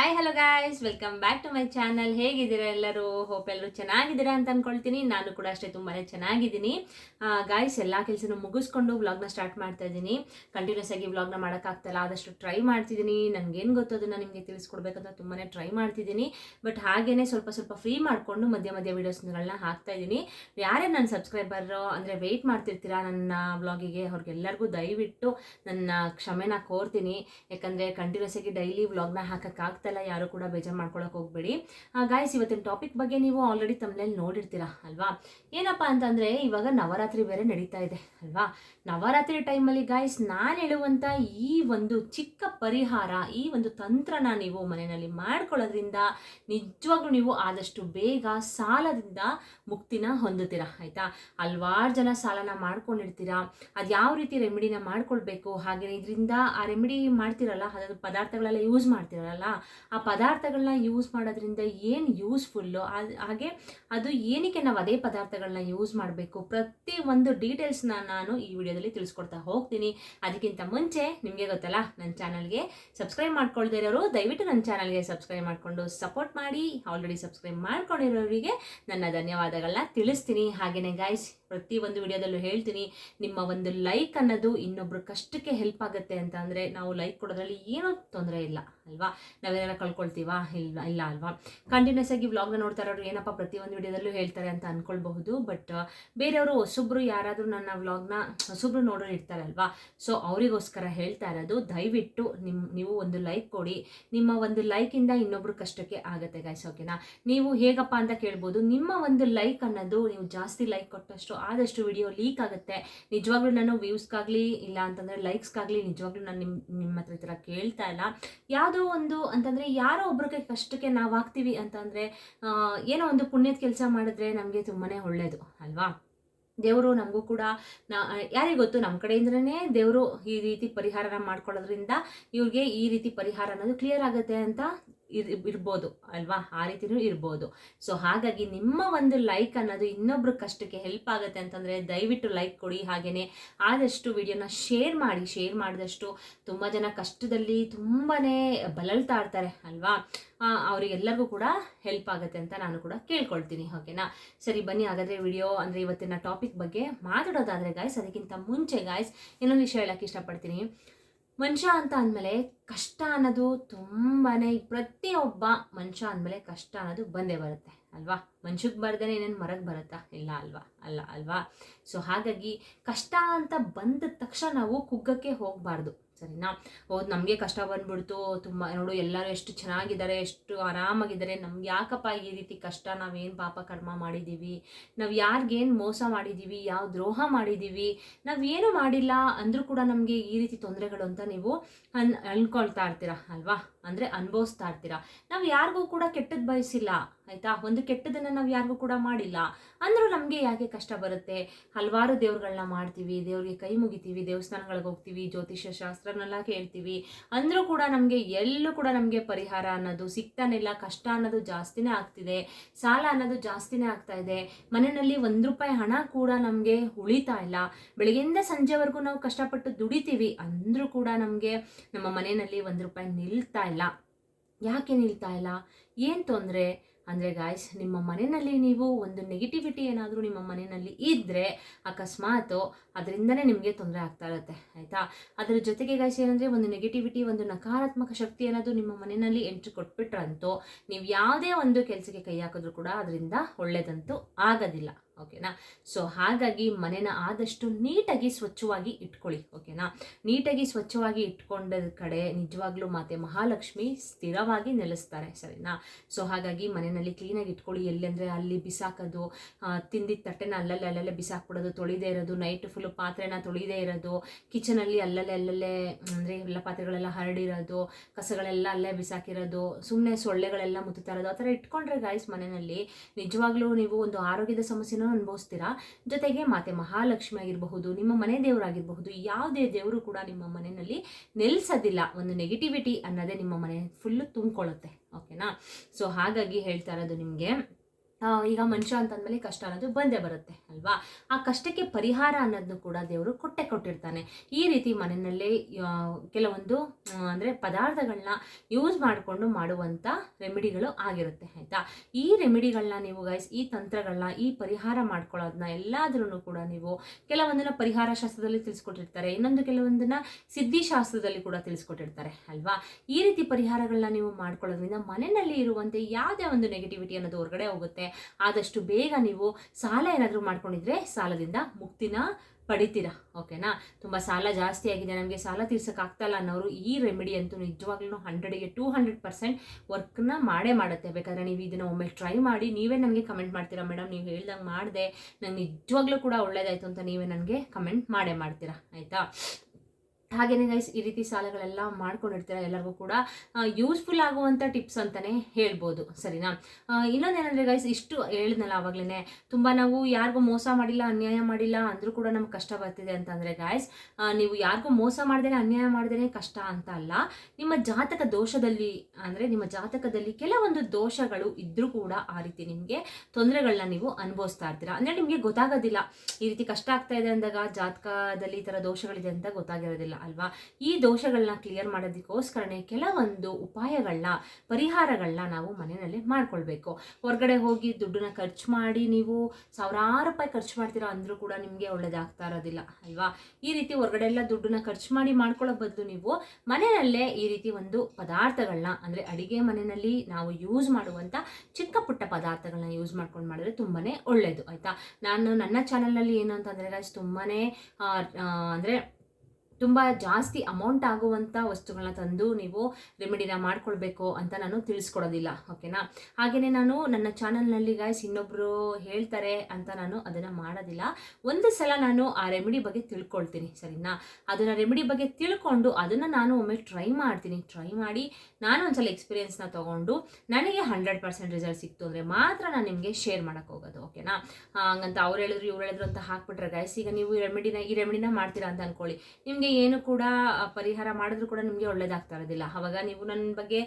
Hi hello guys welcome back to my channel ಹೇಗಿದ್ದೀರಾ ಎಲ್ಲರೂ? Hope ಎಲ್ಲರೂ ಚೆನ್ನಾಗಿದ್ದೀರಾ ಅಂತ ಅಂದ್ಕೊಳ್ತೀನಿ ನಾನು ಕೂಡ ಅಷ್ಟೇ ತುಂಬಾ ಚೆನ್ನಾಗಿದ್ದೀನಿ. ಗಾಯ್ಸ್ ಎಲ್ಲ ಕೆಲಸನೂ ಮುಗಿಸ್ಕೊಂಡು ವ್ಲಾಗ್ನ ಸ್ಟಾರ್ಟ್ ಮಾಡ್ತಾ ಇದ್ದೀನಿ. ಕಂಟಿನ್ಯೂಸ್ ಆಗಿ ವ್ಲಾಗ್ನ ಮಾಡೋಕ್ಕಾಗ್ತಲ್ಲ ಆದಷ್ಟು ಟ್ರೈ ಮಾಡ್ತಿದ್ದೀನಿ. ನನಗೇನು ಗೊತ್ತು ಅದನ್ನು ನಿಮಗೆ ತಿಳಿಸ್ಕೊಡ್ಬೇಕಂತ ತುಂಬಾ ಟ್ರೈ ಮಾಡ್ತಿದ್ದೀನಿ. ಬಟ್ ಹಾಗೇ ಸ್ವಲ್ಪ ಸ್ವಲ್ಪ ಫ್ರೀ ಮಾಡಿಕೊಂಡು ಮಧ್ಯ ಮಧ್ಯ ವೀಡಿಯೋಸ್ಗಳನ್ನ ಹಾಕ್ತಾ ಇದ್ದೀನಿ. ಯಾರೇ ನನ್ನ ಸಬ್ಸ್ಕ್ರೈಬರ್ ಅಂದರೆ ವೆಯ್ಟ್ ಮಾಡ್ತಿರ್ತೀರಾ ನನ್ನ ವ್ಲಾಗಿಗೆ ಅವ್ರಿಗೆಲ್ಲರಿಗೂ ದಯವಿಟ್ಟು ನನ್ನ ಕ್ಷಮೆನ ಕೋರ್ತೀನಿ. ಯಾಕಂದರೆ ಕಂಟಿನ್ಯೂಸ್ ಆಗಿ ಡೈಲಿ ವ್ಲಾಗ್ನ ಹಾಕೋಕ್ಕಾಗ್ತಲ್ಲ ಯಾರು ಕೂಡ ಬೇಜಾರು ಮಾಡ್ಕೊಳಕ್ಕೆ ಹೋಗ್ಬೇಡಿ. ಗಾಯ್ಸ್ ಇವತ್ತಿನ ಟಾಪಿಕ್ ಬಗ್ಗೆ ನೀವು ಆಲ್ರೆಡಿ ತಮ್ಮನೇಲಿ ನೋಡಿರ್ತೀರಾ, ಅಲ್ವಾ? ಏನಪ್ಪ ಅಂತಂದರೆ, ಇವಾಗ ನವರಾತ್ರಿ ಬೇರೆ ನಡೀತಾ ಇದೆ, ಅಲ್ವಾ? ನವರಾತ್ರಿ ಟೈಮಲ್ಲಿ ಗಾಯ್ಸ್ ನಾನು ಹೇಳುವಂಥ ಈ ಒಂದು ಚಿಕ್ಕ ಪರಿಹಾರ, ಈ ಒಂದು ತಂತ್ರನ ನೀವು ಮನೆಯಲ್ಲಿ ಮಾಡ್ಕೊಳ್ಳೋದ್ರಿಂದ ನಿಜವಾಗ್ಲೂ ನೀವು ಆದಷ್ಟು ಬೇಗ ಸಾಲದಿಂದ ಮುಕ್ತಿನ ಹೊಂದುತ್ತೀರಾ, ಆಯಿತಾ? ಹಲ್ವಾರು ಜನ ಸಾಲನ ಮಾಡ್ಕೊಂಡಿರ್ತೀರಾ, ಅದು ಯಾವ ರೀತಿ ರೆಮಿಡಿನ ಮಾಡ್ಕೊಳ್ಬೇಕು ಹಾಗೆ ಇದರಿಂದ ಆ ರೆಮಿಡಿ ಮಾಡ್ತಿರಲ್ಲ ಅದ್ರ ಪದಾರ್ಥಗಳೆಲ್ಲ ಯೂಸ್ ಮಾಡ್ತಿರಲ್ಲ ಆ ಪದಾರ್ಥಗಳನ್ನ ಯೂಸ್ ಮಾಡೋದ್ರಿಂದ ಏನು ಯೂಸ್ಫುಲ್ಲು ಹಾಗೆ ಅದು ಏನಕ್ಕೆ ನಾವು ಅದೇ ಪದಾರ್ಥಗಳನ್ನ ಯೂಸ್ ಮಾಡಬೇಕು? ಪ್ರತಿ ಒಂದು ಡೀಟೇಲ್ಸ್ನ ನಾನು ಈ ವಿಡಿಯೋದಲ್ಲಿ ತಿಳಿಸ್ಕೊಡ್ತಾ ಹೋಗ್ತೀನಿ. ಅದಕ್ಕಿಂತ ಮುಂಚೆ ನಿಮಗೆ ಗೊತ್ತಲ್ಲ ನನ್ನ ಚಾನಲ್ಗೆ ಸಬ್ಸ್ಕ್ರೈಬ್ ಮಾಡ್ಕೊಳ್ದೆ ಇರೋರು ದಯವಿಟ್ಟು ನನ್ನ ಚಾನಲ್ಗೆ ಸಬ್ಸ್ಕ್ರೈಬ್ ಮಾಡಿಕೊಂಡು ಸಪೋರ್ಟ್ ಮಾಡಿ. ಆಲ್ರೆಡಿ ಸಬ್ಸ್ಕ್ರೈಬ್ ಮಾಡ್ಕೊಂಡಿರೋರಿಗೆ ನನ್ನ ಧನ್ಯವಾದಗಳನ್ನ ತಿಳಿಸ್ತೀನಿ. ಹಾಗೆಯೇ ಗಾಯ್ಸ್ ಪ್ರತಿ ಒಂದು ವಿಡಿಯೋದಲ್ಲೂ ಹೇಳ್ತೀನಿ, ನಿಮ್ಮ ಒಂದು ಲೈಕ್ ಅನ್ನೋದು ಇನ್ನೊಬ್ರ ಕಷ್ಟಕ್ಕೆ ಹೆಲ್ಪ್ ಆಗುತ್ತೆ ಅಂತ ಅಂದರೆ ನಾವು ಲೈಕ್ ಕೊಡೋದ್ರಲ್ಲಿ ಏನೂ ತೊಂದರೆ ಇಲ್ಲ, ಅಲ್ವಾ? ನಾವೇನಾರ ಕಳ್ಕೊಳ್ತೀವಾ? ಇಲ್ಲ ಇಲ್ಲ ಅಲ್ವಾ? ಕಂಟಿನ್ಯೂಸ್ ಆಗಿ ವ್ಲಾಗ್ನ ನೋಡ್ತಾ ಇರೋರು ಏನಪ್ಪ ಪ್ರತಿಯೊಂದು ವಿಡಿಯೋದಲ್ಲೂ ಹೇಳ್ತಾರೆ ಅಂತ ಅಂದ್ಕೊಳ್ಬಹುದು ಬಟ್ ಬೇರೆಯವರು ಹೊಸೊಬ್ರು ಯಾರಾದರೂ ನನ್ನ ವ್ಲಾಗ್ನ ಹೊಸೊಬ್ರು ನೋಡೋರು ಇರ್ತಾರೆ ಅಲ್ವಾ? ಸೊ ಅವರಿಗೋಸ್ಕರ ಹೇಳ್ತಾ ಇರೋದು, ದಯವಿಟ್ಟು ನಿಮ್ಮ ನೀವು ಒಂದು ಲೈಕ್ ಕೊಡಿ. ನಿಮ್ಮ ಒಂದು ಲೈಕಿಂದ ಇನ್ನೊಬ್ರು ಕಷ್ಟಕ್ಕೆ ಆಗುತ್ತೆ ಗಾಯ್ಸ್ ಓಕೆನಾ ನೀವು ಹೇಗಪ್ಪ ಅಂತ ಕೇಳ್ಬೋದು, ನಿಮ್ಮ ಒಂದು ಲೈಕ್ ಅನ್ನೋದು ನೀವು ಜಾಸ್ತಿ ಲೈಕ್ ಕೊಟ್ಟಷ್ಟು ಆದಷ್ಟು ವಿಡಿಯೋ ಲೀಕ್ ಆಗುತ್ತೆ. ನಿಜವಾಗ್ಲೂ ನಾನು ವ್ಯೂಸ್ಗಾಗಲಿ ಇಲ್ಲ ಅಂತಂದರೆ ಲೈಕ್ಸ್ಗಾಗಲಿ ನಿಜವಾಗ್ಲೂ ನಾನು ನಿಮ್ಮ ನಿಮ್ಮ ಹತ್ರ ಈ ಥರ ಕೇಳ್ತಾ ಇಲ್ಲ. ಯಾವುದೋ ಒಂದು ಅಂತಂದರೆ ಯಾರೋ ಒಬ್ರಿಗೆ ಕಷ್ಟಕ್ಕೆ ನಾವು ಆಗ್ತೀವಿ ಅಂತಂದರೆ ಏನೋ ಒಂದು ಪುಣ್ಯದ ಕೆಲಸ ಮಾಡಿದ್ರೆ ನಮಗೆ ತುಂಬಾ ಒಳ್ಳೆಯದು ಅಲ್ವಾ? ದೇವರು ನಮಗೂ ಕೂಡ ನಾ, ಯಾರಿಗೆ ಗೊತ್ತು? ನಮ್ಮ ಕಡೆಯಿಂದನೇ ದೇವರು ಈ ರೀತಿ ಪರಿಹಾರನ ಮಾಡ್ಕೊಳ್ಳೋದ್ರಿಂದ ಇವ್ರಿಗೆ ಈ ರೀತಿ ಪರಿಹಾರ ಅನ್ನೋದು ಕ್ಲಿಯರ್ ಆಗುತ್ತೆ ಅಂತ ಇರ್, ಇರ್ಬೋದು, ಅಲ್ವಾ? ಆ ರೀತಿನೂ ಇರ್ಬೋದು. ಸೊ ಹಾಗಾಗಿ ನಿಮ್ಮ ಒಂದು ಲೈಕ್ ಅನ್ನೋದು ಇನ್ನೊಬ್ರ ಕಷ್ಟಕ್ಕೆ ಹೆಲ್ಪ್ ಆಗುತ್ತೆ ಅಂತಂದರೆ ದಯವಿಟ್ಟು ಲೈಕ್ ಕೊಡಿ. ಹಾಗೆಯೇ ಆದಷ್ಟು ವಿಡಿಯೋನ ಶೇರ್ ಮಾಡಿ ಶೇರ್ ಮಾಡಿದಷ್ಟು ತುಂಬ ಜನ ಕಷ್ಟದಲ್ಲಿ ತುಂಬಾ ಬಲಳ್ತಾ ಇರ್ತಾರೆ, ಅಲ್ವಾ? ಅವರಿಗೆಲ್ಲರಿಗೂ ಕೂಡ ಹೆಲ್ಪ್ ಆಗುತ್ತೆ ಅಂತ ನಾನು ಕೂಡ ಕೇಳ್ಕೊಳ್ತೀನಿ ಓಕೆನಾ ಸರಿ, ಬನ್ನಿ, ಹಾಗಾದರೆ ವಿಡಿಯೋ ಅಂದರೆ ಇವತ್ತಿನ ಟಾಪಿಕ್ ಬಗ್ಗೆ ಮಾತಾಡೋದಾದರೆ ಗಾಯ್ಸ್ ಅದಕ್ಕಿಂತ ಮುಂಚೆ ಗಾಯ್ಸ್ ಇನ್ನೊಂದು ವಿಷಯ ಹೇಳೋಕ್ಕೆ ಇಷ್ಟಪಡ್ತೀನಿ. ಮನುಷ್ಯ ಅಂತ ಅಂದಮೇಲೆ ಕಷ್ಟ ಅನ್ನೋದು ತುಂಬಾ ಪ್ರತಿಯೊಬ್ಬ ಮನುಷ್ಯ ಅಂದಮೇಲೆ ಕಷ್ಟ ಅನ್ನೋದು ಬಂದೇ ಬರುತ್ತೆ, ಅಲ್ವಾ? ಮನುಷ್ಯಕ್ಕೆ ಬರ್ದೇ ಏನೇನು ಮರಕ್ಕೆ ಬರುತ್ತಾ? ಇಲ್ಲ, ಅಲ್ವಾ? ಅಲ್ಲ, ಅಲ್ವಾ? ಸೊ ಹಾಗಾಗಿ ಕಷ್ಟ ಅಂತ ಬಂದ ತಕ್ಷಣ ನಾವು ಕುಗ್ಗಕ್ಕೆ ಹೋಗಬಾರ್ದು. ಸರಿನಾ? ಹೌದು ನಮಗೆ ಕಷ್ಟ ಬಂದ್ಬಿಡ್ತು. ತುಂಬ ನೋಡು, ಎಲ್ಲರೂ ಎಷ್ಟು ಚೆನ್ನಾಗಿದ್ದಾರೆ, ಎಷ್ಟು ಆರಾಮಾಗಿದ್ದಾರೆ. ನಮ್ಗೆ ಯಾಕಪ್ಪ ಈ ರೀತಿ ಕಷ್ಟ? ನಾವೇನು ಪಾಪ ಕರ್ಮ ಮಾಡಿದ್ದೀವಿ ನಾವು ಯಾರಿಗೇನು ಮೋಸ ಮಾಡಿದ್ದೀವಿ ಯಾವ ದ್ರೋಹ ಮಾಡಿದ್ದೀವಿ ನಾವೇನು ಮಾಡಿಲ್ಲ ಅಂದರೂ ಕೂಡ ನಮಗೆ ಈ ರೀತಿ ತೊಂದರೆಗಳು ಅಂತ ನೀವು ಅನ್, ಅನ್ಕೊಳ್ತಾ ಇರ್ತೀರಾ, ಅಲ್ವಾ? ಅಂದರೆ ಅನುಭವಿಸ್ತಾ ಇರ್ತೀರಾ. ನಾವು ಯಾರಿಗೂ ಕೂಡ ಕೆಟ್ಟದ್ದು ಬಯಸಿಲ್ಲ. ಆಯಿತಾ? ಒಂದು ಕೆಟ್ಟದನ್ನು ನಾವು ಯಾರಿಗೂ ಕೂಡ ಮಾಡಿಲ್ಲ. ಅಂದರೂ ನಮಗೆ ಯಾಕೆ ಕಷ್ಟ ಬರುತ್ತೆ? ಹಲವಾರು ದೇವ್ರುಗಳನ್ನ ಮಾಡ್ತೀವಿ, ದೇವ್ರಿಗೆ ಕೈ ಮುಗಿತೀವಿ, ದೇವಸ್ಥಾನಗಳಿಗೆ ಹೋಗ್ತೀವಿ, ಜ್ಯೋತಿಷ್ಯ ಶಾಸ್ತ್ರನೆಲ್ಲ ಕೇಳ್ತೀವಿ. ಅಂದರೂ ಕೂಡ ನಮಗೆ ಎಲ್ಲೂ ಕೂಡ ನಮಗೆ ಪರಿಹಾರ ಅನ್ನೋದು, ಸಿಗ್ತಾನಿಲ್ಲ, ಕಷ್ಟ ಅನ್ನೋದು ಜಾಸ್ತಿನೇ ಆಗ್ತಿದೆ. ಸಾಲ ಅನ್ನೋದು ಜಾಸ್ತಿನೇ ಆಗ್ತಾ ಇದೆ. ಮನೆಯಲ್ಲಿ ಒಂದು ರೂಪಾಯಿ ಹಣ ಕೂಡ ನಮಗೆ ಉಳಿತಾ ಇಲ್ಲ. ಬೆಳಗ್ಗೆಯಿಂದ ಸಂಜೆವರೆಗೂ ನಾವು ಕಷ್ಟಪಟ್ಟು ದುಡಿತೀವಿ. ಅಂದರೂ ಕೂಡ ನಮಗೆ ನಮ್ಮ ಮನೆಯಲ್ಲಿ ಒಂದು ರೂಪಾಯಿ ನಿಲ್ತಾ ಇಲ್ಲ. ಯಾಕೆ ನಿಲ್ತಾ ಇಲ್ಲ? ಏನು ತೊಂದರೆ? ಅಂದರೆ ಗಾಯ್ಸ್ ನಿಮ್ಮ ಮನೆಯಲ್ಲಿ ನೀವು ಒಂದು ನೆಗೆಟಿವಿಟಿ ಏನಾದರೂ ನಿಮ್ಮ ಮನೆಯಲ್ಲಿ ಇದ್ದರೆ ಅಕಸ್ಮಾತು ಅದರಿಂದನೇ ನಿಮಗೆ ತೊಂದರೆ ಆಗ್ತಾ ಇರುತ್ತೆ, ಆಯಿತಾ? ಅದರ ಜೊತೆಗೆ ಗಾಯ್ಸ್ ಏನಂದರೆ ಒಂದು ನೆಗೆಟಿವಿಟಿ ಒಂದು ನಕಾರಾತ್ಮಕ ಶಕ್ತಿ ಏನಾದರೂ ನಿಮ್ಮ ಮನೆಯಲ್ಲಿ ಎಂಟ್ರಿ ಕೊಟ್ಬಿಟ್ರಂತೂ, ನೀವು ಯಾವುದೇ ಒಂದು ಕೆಲಸಕ್ಕೆ ಕೈ ಹಾಕಿದ್ರು ಕೂಡ ಅದರಿಂದ ಒಳ್ಳೆಯದಂತೂ ಆಗೋದಿಲ್ಲ. ಓಕೆನಾ? ಸೊ ಹಾಗಾಗಿ ಮನೆನ ಆದಷ್ಟು ನೀಟಾಗಿ ಸ್ವಚ್ಛವಾಗಿ ಇಟ್ಕೊಳ್ಳಿ, ಓಕೆನಾ? ನೀಟಾಗಿ ಸ್ವಚ್ಛವಾಗಿ ಇಟ್ಕೊಂಡ ಕಡೆ ನಿಜವಾಗ್ಲೂ ಮಾತೆ ಮಹಾಲಕ್ಷ್ಮಿ ಸ್ಥಿರವಾಗಿ ನೆಲೆಸ್ತಾರೆ, ಸರಿನಾ? ಸೊ ಹಾಗಾಗಿ ಮನೆಯಲ್ಲಿ ಕ್ಲೀನಾಗಿ ಇಟ್ಕೊಳ್ಳಿ. ಎಲ್ಲೆಂದರೆ ಅಲ್ಲಿ ಬಿಸಾಕೋದು ತಿಂದಿದ್ದ ತಟ್ಟೆನ ಅಲ್ಲಲ್ಲೇ ಅಲ್ಲಲ್ಲೇ ಬಿಸಾಕ್ಬಿಡೋದು, ತೊಳಿದೇ ಇರೋದು ನೈಟ್ ಫುಲ್ ಪಾತ್ರೆನ ತೊಳಿದೇ ಇರೋದು ಕಿಚನಲ್ಲಿ ಅಲ್ಲಲ್ಲೇ ಅಲ್ಲಲ್ಲೇ, ಅಂದರೆ ಎಲ್ಲ ಪಾತ್ರೆಗಳೆಲ್ಲ ಹರಡಿರೋದು, ಕಸಗಳೆಲ್ಲ ಅಲ್ಲೇ ಬಿಸಾಕಿರೋದು ಸುಮ್ಮನೆ ಸೊಳ್ಳೆಗಳೆಲ್ಲ ಮುತ್ತುತ್ತಾ ಇರೋದು ಆ ಥರ ಇಟ್ಕೊಂಡ್ರೆ ಗಾಯ್ಸ್ ಮನೆಯಲ್ಲಿ ನಿಜವಾಗ್ಲೂ ನೀವು ಒಂದು ಆರೋಗ್ಯದ ಸಮಸ್ಯೆನೂ ಅನುಭವಿಸ್ತೀರಾ? ಜೊತೆಗೆ ಮಾತೆ ಮಹಾಲಕ್ಷ್ಮಿ ಆಗಿರಬಹುದು, ನಿಮ್ಮ ಮನೆ ದೇವರಾಗಿರಬಹುದು ಯಾವುದೇ ದೇವರು ಕೂಡ ನಿಮ್ಮ ಮನೆಯಲ್ಲಿ ನೆಲೆಸೋದಿಲ್ಲ. ಒಂದು ನೆಗೆಟಿವಿಟಿ ಅನ್ನೋದೇ ನಿಮ್ಮ ಮನೆ ಫುಲ್ಲು ತುಂಬಿಕೊಳ್ಳುತ್ತೆ. ಓಕೆನಾ ಸೊ ಹಾಗಾಗಿ ಹೇಳ್ತಾ ಇರೋದು ನಿಮಗೆ ಈಗ ಮನುಷ್ಯ ಅಂತಂದಮೇಲೆ ಕಷ್ಟ ಅನ್ನೋದು ಬಂದೇ ಬರುತ್ತೆ, ಅಲ್ವಾ? ಆ ಕಷ್ಟಕ್ಕೆ ಪರಿಹಾರ ಅನ್ನೋದನ್ನು ಕೂಡ ದೇವರು ಕೊಟ್ಟೆ ಕೊಟ್ಟಿರ್ತಾನೆ. ಈ ರೀತಿ ಮನೆಯಲ್ಲೇ ಕೆಲವೊಂದು ಅಂದರೆ ಪದಾರ್ಥಗಳನ್ನ ಯೂಸ್ ಮಾಡಿಕೊಂಡು ಮಾಡುವಂಥ ರೆಮಿಡಿಗಳು ಆಗಿರುತ್ತೆ, ಆಯಿತಾ? ಈ ರೆಮಿಡಿಗಳನ್ನ ನೀವು ಗೈಸ್ ಈ ತಂತ್ರಗಳನ್ನ ಈ ಪರಿಹಾರ ಮಾಡ್ಕೊಳ್ಳೋದನ್ನ ಎಲ್ಲಾದ್ರೂ ಕೂಡ ನೀವು ಕೆಲವೊಂದನ್ನ ಪರಿಹಾರ ಶಾಸ್ತ್ರದಲ್ಲಿ ತಿಳಿಸ್ಕೊಟ್ಟಿರ್ತಾರೆ. ಇನ್ನೊಂದು ಕೆಲವೊಂದನ್ನು ಸಿದ್ಧಿಶಾಸ್ತ್ರದಲ್ಲಿ ಕೂಡ ತಿಳಿಸ್ಕೊಟ್ಟಿರ್ತಾರೆ, ಅಲ್ವಾ? ಈ ರೀತಿ ಪರಿಹಾರಗಳನ್ನ ನೀವು ಮಾಡ್ಕೊಳ್ಳೋದ್ರಿಂದ ಮನೆಯಲ್ಲಿ ಇರುವಂತೆ ಯಾವುದೇ ಒಂದು ನೆಗೆಟಿವಿಟಿ ಅನ್ನೋದು ಹೊರಗಡೆ ಹೋಗುತ್ತೆ. ಆದಷ್ಟು ಬೇಗ ನೀವು ಸಾಲ ಏನಾದರೂ ಮಾಡ್ಕೊಂಡಿದ್ರೆ ಸಾಲದಿಂದ ಮುಕ್ತಿನ ಪಡಿತೀರಾ? ಓಕೆನಾ ತುಂಬ ಸಾಲ ಜಾಸ್ತಿ ಆಗಿದೆ. ನಮಗೆ ಸಾಲ ತೀರ್ಸೋಕ್ಕಾಗ್ತಲ್ಲ ಅನ್ನೋರು ಈ ರೆಮಿಡಿ ಅಂತೂ ನಿಜವಾಗ್ಲೂ ಹಂಡ್ರೆಡ್ಗೆ ಟೂ ಹಂಡ್ರೆಡ್ ಪರ್ಸೆಂಟ್ ವರ್ಕ್ನ ಮಾಡೇ ಮಾಡುತ್ತೆ. ಬೇಕಾದ್ರೆ ನೀವು ಇದನ್ನು ಒಮ್ಮೆ ಟ್ರೈ ಮಾಡಿ, ನೀವೇ ನನಗೆ ಕಮೆಂಟ್ ಮಾಡ್ತೀರಾ? ಮೇಡಮ್ ನೀವು ಹೇಳ್ದಂಗೆ ಮಾಡಿದೆ. ನಂಗೆ ನಿಜವಾಗ್ಲೂ ಕೂಡ ಒಳ್ಳೇದಾಯ್ತು ಅಂತ ನೀವೇ ನನಗೆ ಕಮೆಂಟ್ ಮಾಡೇ ಮಾಡ್ತೀರಾ? ಆಯಿತಾ? ಹಾಗೇನೆ ಗೈಸ್ ಈ ರೀತಿ ಸಾಲಗಳೆಲ್ಲ ಮಾಡ್ಕೊಂಡಿರ್ತೀರ ಎಲ್ಲರಿಗೂ ಕೂಡ ಯೂಸ್ಫುಲ್ ಆಗುವಂಥ ಟಿಪ್ಸ್ ಅಂತಲೇ ಹೇಳ್ಬೋದು, ಸರಿನಾ? ಇನ್ನೊಂದೇನಂದರೆ ಗೈಸ್ ಇಷ್ಟು ಹೇಳಿದ್ನಲ್ಲ ಆವಾಗಲೇ ತುಂಬ ನಾವು ಯಾರಿಗೂ ಮೋಸ ಮಾಡಿಲ್ಲ, ಅನ್ಯಾಯ ಮಾಡಿಲ್ಲ ಅಂದರೂ ಕೂಡ ನಮ್ಗೆ ಕಷ್ಟ ಬರ್ತಿದೆ ಅಂತಂದರೆ ಗಾಯ್ಸ್ ನೀವು ಯಾರಿಗೂ ಮೋಸ ಮಾಡಿದರೆ ಅನ್ಯಾಯ ಮಾಡ್ದೇನೆ ಕಷ್ಟ ಅಂತ ಅಲ್ಲ, ನಿಮ್ಮ ಜಾತಕ ದೋಷದಲ್ಲಿ ಅಂದರೆ ನಿಮ್ಮ ಜಾತಕದಲ್ಲಿ ಕೆಲವೊಂದು ದೋಷಗಳು ಇದ್ದರೂ ಕೂಡ ಆ ರೀತಿ ನಿಮಗೆ ತೊಂದರೆಗಳನ್ನ ನೀವು ಅನುಭವಿಸ್ತಾ ಇರ್ತೀರಾ? ಅಂದರೆ ನಿಮಗೆ ಗೊತ್ತಾಗೋದಿಲ್ಲ, ಈ ರೀತಿ ಕಷ್ಟ ಆಗ್ತಾ ಇದೆ ಅಂದಾಗ ಜಾತಕದಲ್ಲಿ ಈ ಥರ ದೋಷಗಳಿದೆ ಅಂತ ಗೊತ್ತಾಗಿರೋದಿಲ್ಲ. ಅಲ್ವಾ? ಈ ದೋಷಗಳನ್ನ ಕ್ಲಿಯರ್ ಮಾಡೋದಕ್ಕೋಸ್ಕರನೇ ಕೆಲವೊಂದು ಉಪಾಯಗಳನ್ನ ಪರಿಹಾರಗಳನ್ನ ನಾವು ಮನೆಯಲ್ಲೇ ಮಾಡ್ಕೊಳ್ಬೇಕು. ಹೊರಗಡೆ ಹೋಗಿ ದುಡ್ಡನ್ನ ಖರ್ಚು ಮಾಡಿ ನೀವು ಸಾವಿರಾರು ರೂಪಾಯಿ ಖರ್ಚು ಮಾಡ್ತೀರಾ ಅಂದರೂ ಕೂಡ ನಿಮಗೆ ಒಳ್ಳೇದಾಗ್ತಾ ಇರೋದಿಲ್ಲ, ಅಲ್ವಾ? ಈ ರೀತಿ ಹೊರಗಡೆ ಎಲ್ಲ ದುಡ್ಡನ್ನ ಖರ್ಚು ಮಾಡಿ ಮಾಡ್ಕೊಳ್ಳೋ ಬದಲು ನೀವು ಮನೆಯಲ್ಲೇ ಈ ರೀತಿ ಒಂದು ಪದಾರ್ಥಗಳನ್ನ ಅಂದರೆ ಅಡಿಗೆ ಮನೆಯಲ್ಲಿ ನಾವು ಯೂಸ್ ಮಾಡುವಂಥ ಚಿಕ್ಕ ಪುಟ್ಟ ಪದಾರ್ಥಗಳನ್ನ ಯೂಸ್ ಮಾಡ್ಕೊಂಡು ಮಾಡಿದ್ರೆ ತುಂಬಾ ಒಳ್ಳೆಯದು ಆಯಿತಾ? ನಾನು ನನ್ನ ಚಾನಲ್ನಲ್ಲಿ ಏನು ಅಂತಂದರೆ ಗಾಯ್ಸ್ ತುಂಬಾ ಅಂದರೆ ತುಂಬ ಜಾಸ್ತಿ ಅಮೌಂಟ್ ಆಗುವಂಥ ವಸ್ತುಗಳನ್ನ ತಂದು ನೀವು ರೆಮಿಡಿನ ಮಾಡ್ಕೊಳ್ಬೇಕು ಅಂತ ನಾನು ತಿಳಿಸ್ಕೊಡೋದಿಲ್ಲ ಓಕೆನಾ ಹಾಗೆಯೇ ನಾನು ನನ್ನ ಚಾನಲ್ನಲ್ಲಿ ಗಾಯ್ಸ್ ಇನ್ನೊಬ್ಬರು ಹೇಳ್ತಾರೆ ಅಂತ ನಾನು ಅದನ್ನು ಮಾಡೋದಿಲ್ಲ. ಒಂದು ಸಲ ನಾನು ಆ ರೆಮಿಡಿ ಬಗ್ಗೆ ತಿಳ್ಕೊಳ್ತೀನಿ, ಸರಿನಾ? ಅದನ್ನು ರೆಮಿಡಿ ಬಗ್ಗೆ ತಿಳ್ಕೊಂಡು ಅದನ್ನು ನಾನು ಒಮ್ಮೆ ಟ್ರೈ ಮಾಡ್ತೀನಿ. ಟ್ರೈ ಮಾಡಿ ನಾನು ಒಂದ್ಸಲ ಎಕ್ಸ್ಪೀರಿಯೆನ್ಸ್ನ ತೊಗೊಂಡು ನನಗೆ ಹಂಡ್ರೆಡ್ ಪರ್ಸೆಂಟ್ ರಿಸಲ್ಟ್ ಸಿಕ್ತು ಅಂದರೆ ಮಾತ್ರ ನಾನು ನಿಮಗೆ ಶೇರ್ ಮಾಡೋಕ್ಕೆ ಹೋಗೋದು ಓಕೆನಾ ಹಂಗಂತ ಅವ್ರು ಹೇಳಿದ್ರು, ಇವ್ರು ಹೇಳಿದ್ರು ಅಂತ ಹಾಕ್ಬಿಟ್ರೆ ಗಾಯ್ಸ್ ಈಗ ನೀವು ಈ ರೆಮಿಡಿನ ಈ ರೆಮಿಡಿನ ಮಾಡ್ತೀರಾ ಅಂತ ಅನ್ಕೊಳ್ಳಿ. ನಿಮಗೆ ಏನು ಕೂಡ ಪರಿಹಾರ ಮಾಡಿದ್ರು ಕೂಡ ನಿಮಗೆ ಒಳ್ಳೇದಾಗ್ತಾ ಇರೋದಿಲ್ಲ. ಅವಾಗ ನೀವು ನನ್ನ ಬಗ್ಗೆ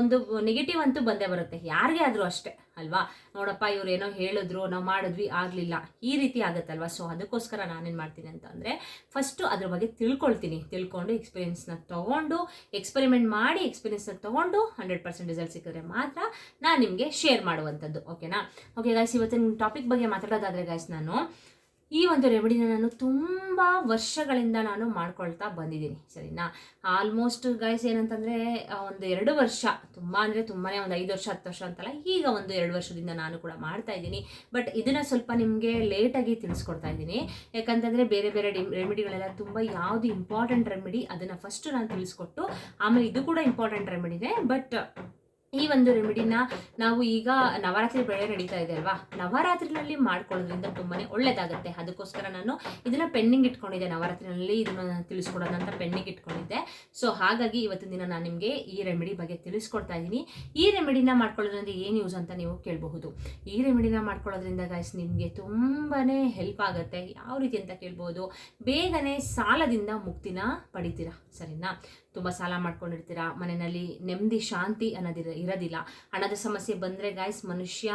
ಒಂದು ನೆಗೆಟಿವ್ ಅಂತೂ ಬಂದೇ ಬರುತ್ತೆ. ಯಾರಿಗೆ ಆದರೂ ಅಷ್ಟೇ, ಅಲ್ವಾ? ನೋಡಪ್ಪ, ಇವ್ರು ಏನೋ ಹೇಳಿದ್ರು, ನಾವು ಮಾಡಿದ್ವಿ, ಆಗಲಿಲ್ಲ. ಈ ರೀತಿ ಆಗುತ್ತಲ್ವಾ? ಸೊ ಅದಕ್ಕೋಸ್ಕರ ನಾನೇನು ಮಾಡ್ತೀನಿ ಅಂತ ಅಂದರೆ ಫಸ್ಟು ಅದ್ರ ಬಗ್ಗೆ ತಿಳ್ಕೊಳ್ತೀನಿ. ತಿಳ್ಕೊಂಡು ಎಕ್ಸ್ಪೀರಿಯನ್ಸ್ನ ತೊಗೊಂಡು ಎಕ್ಸ್ಪೆರಿಮೆಂಟ್ ಮಾಡಿ ಎಕ್ಸ್ಪೀರಿಯನ್ಸ್ನ ತೊಗೊಂಡು ಹಂಡ್ರೆಡ್ ಪರ್ಸೆಂಟ್ ರಿಸಲ್ಟ್ ಸಿಕ್ಕಿದ್ರೆ ಮಾತ್ರ ನಾನು ನಿಮಗೆ ಶೇರ್ ಮಾಡುವಂಥದ್ದು. ಓಕೆನಾ ಓಕೆ ಗಾಯ್ಸ್ ಇವತ್ತಿನ ಟಾಪಿಕ್ ಬಗ್ಗೆ ಮಾತಾಡೋದಾದರೆ ಗಾಯ್ಸ್ ನಾನು ಈ ಒಂದು ರೆಮಿಡಿನ ನಾನು ತುಂಬ ವರ್ಷಗಳಿಂದ ನಾನು ಮಾಡ್ಕೊಳ್ತಾ ಬಂದಿದ್ದೀನಿ, ಸರಿನಾ? ಆಲ್ಮೋಸ್ಟ್ ಗೈಸ್ ಏನಂತಂದರೆ ಒಂದು ಎರಡು ವರ್ಷ, ತುಂಬ ಅಂದರೆ ತುಂಬಾ ಒಂದು ಐದು ವರ್ಷ, ಹತ್ತು ವರ್ಷ ಅಂತಲ್ಲ, ಈಗ ಒಂದು ಎರಡು ವರ್ಷದಿಂದ ನಾನು ಕೂಡ ಮಾಡ್ತಾ ಇದ್ದೀನಿ. ಬಟ್ ಇದನ್ನು ಸ್ವಲ್ಪ ನಿಮಗೆ ಲೇಟಾಗಿ ತಿಳಿಸ್ಕೊಡ್ತಾ ಇದ್ದೀನಿ. ಯಾಕಂತಂದರೆ ಬೇರೆ ಬೇರೆ ರೆಮಿಡಿಗಳೆಲ್ಲ ತುಂಬ ಯಾವುದು ಇಂಪಾರ್ಟೆಂಟ್ ರೆಮಿಡಿ ಅದನ್ನು ಫಸ್ಟು ನಾನು ತಿಳಿಸ್ಕೊಟ್ಟು, ಆಮೇಲೆ ಇದು ಕೂಡ ಇಂಪಾರ್ಟೆಂಟ್ ರೆಮಿಡಿನೇ ಬಟ್ ಈ ಒಂದು ರೆಮಿಡಿನ ನಾವು ಈಗ ನವರಾತ್ರಿ ಬೆಳೆ ನಡೀತಾ ಇದೆ ಅಲ್ವಾ? ನವರಾತ್ರಿನಲ್ಲಿ ಮಾಡ್ಕೊಳ್ಳೋದ್ರಿಂದ ತುಂಬಾನೇ ಒಳ್ಳೇದಾಗುತ್ತೆ. ಅದಕ್ಕೋಸ್ಕರ ನಾನು ಇದನ್ನ ಪೆಂಡಿಂಗ್ ಇಟ್ಕೊಂಡಿದ್ದೆ. ನವರಾತ್ರಿನಲ್ಲಿ ಇದನ್ನ ತಿಳಿಸ್ಕೊಡೋಣ ಅಂತ ಪೆಂಡಿಂಗ್ ಇಟ್ಕೊಂಡಿದ್ದೆ. ಸೊ ಹಾಗಾಗಿ ಇವತ್ತಿನ ದಿನ ನಾನು ನಿಮಗೆ ಈ ರೆಮಿಡಿ ಬಗ್ಗೆ ತಿಳಿಸ್ಕೊಡ್ತಾ ಇದ್ದೀನಿ. ಈ ರೆಮಿಡಿನ ಮಾಡ್ಕೊಳ್ಳೋದ್ರಿಂದ ಏನು ಯೂಸ್ ಅಂತ ನೀವು ಕೇಳಬಹುದು? ಈ ರೆಮಿಡಿನ ಮಾಡ್ಕೊಳ್ಳೋದ್ರಿಂದ ಗಾಯ್ಸ್ ನಿಮಗೆ ತುಂಬಾನೇ ಹೆಲ್ಪ್ ಆಗುತ್ತೆ. ಯಾವ ರೀತಿ ಅಂತ ಕೇಳ್ಬೋದು ಬೇಗನೆ ಸಾಲದಿಂದ ಮುಕ್ತಿನ ಪಡಿತೀರಾ? ಸರಿನಾ? ತುಂಬ ಸಾಲ ಮಾಡ್ಕೊಂಡಿರ್ತೀರಾ? ಮನೆಯಲ್ಲಿ ನೆಮ್ಮದಿ, ಶಾಂತಿ ಅನ್ನೋದಿರ ಇರೋದಿಲ್ಲ. ಹಣದ ಸಮಸ್ಯೆ ಬಂದರೆ ಗಾಯ್ಸ್ ಮನುಷ್ಯ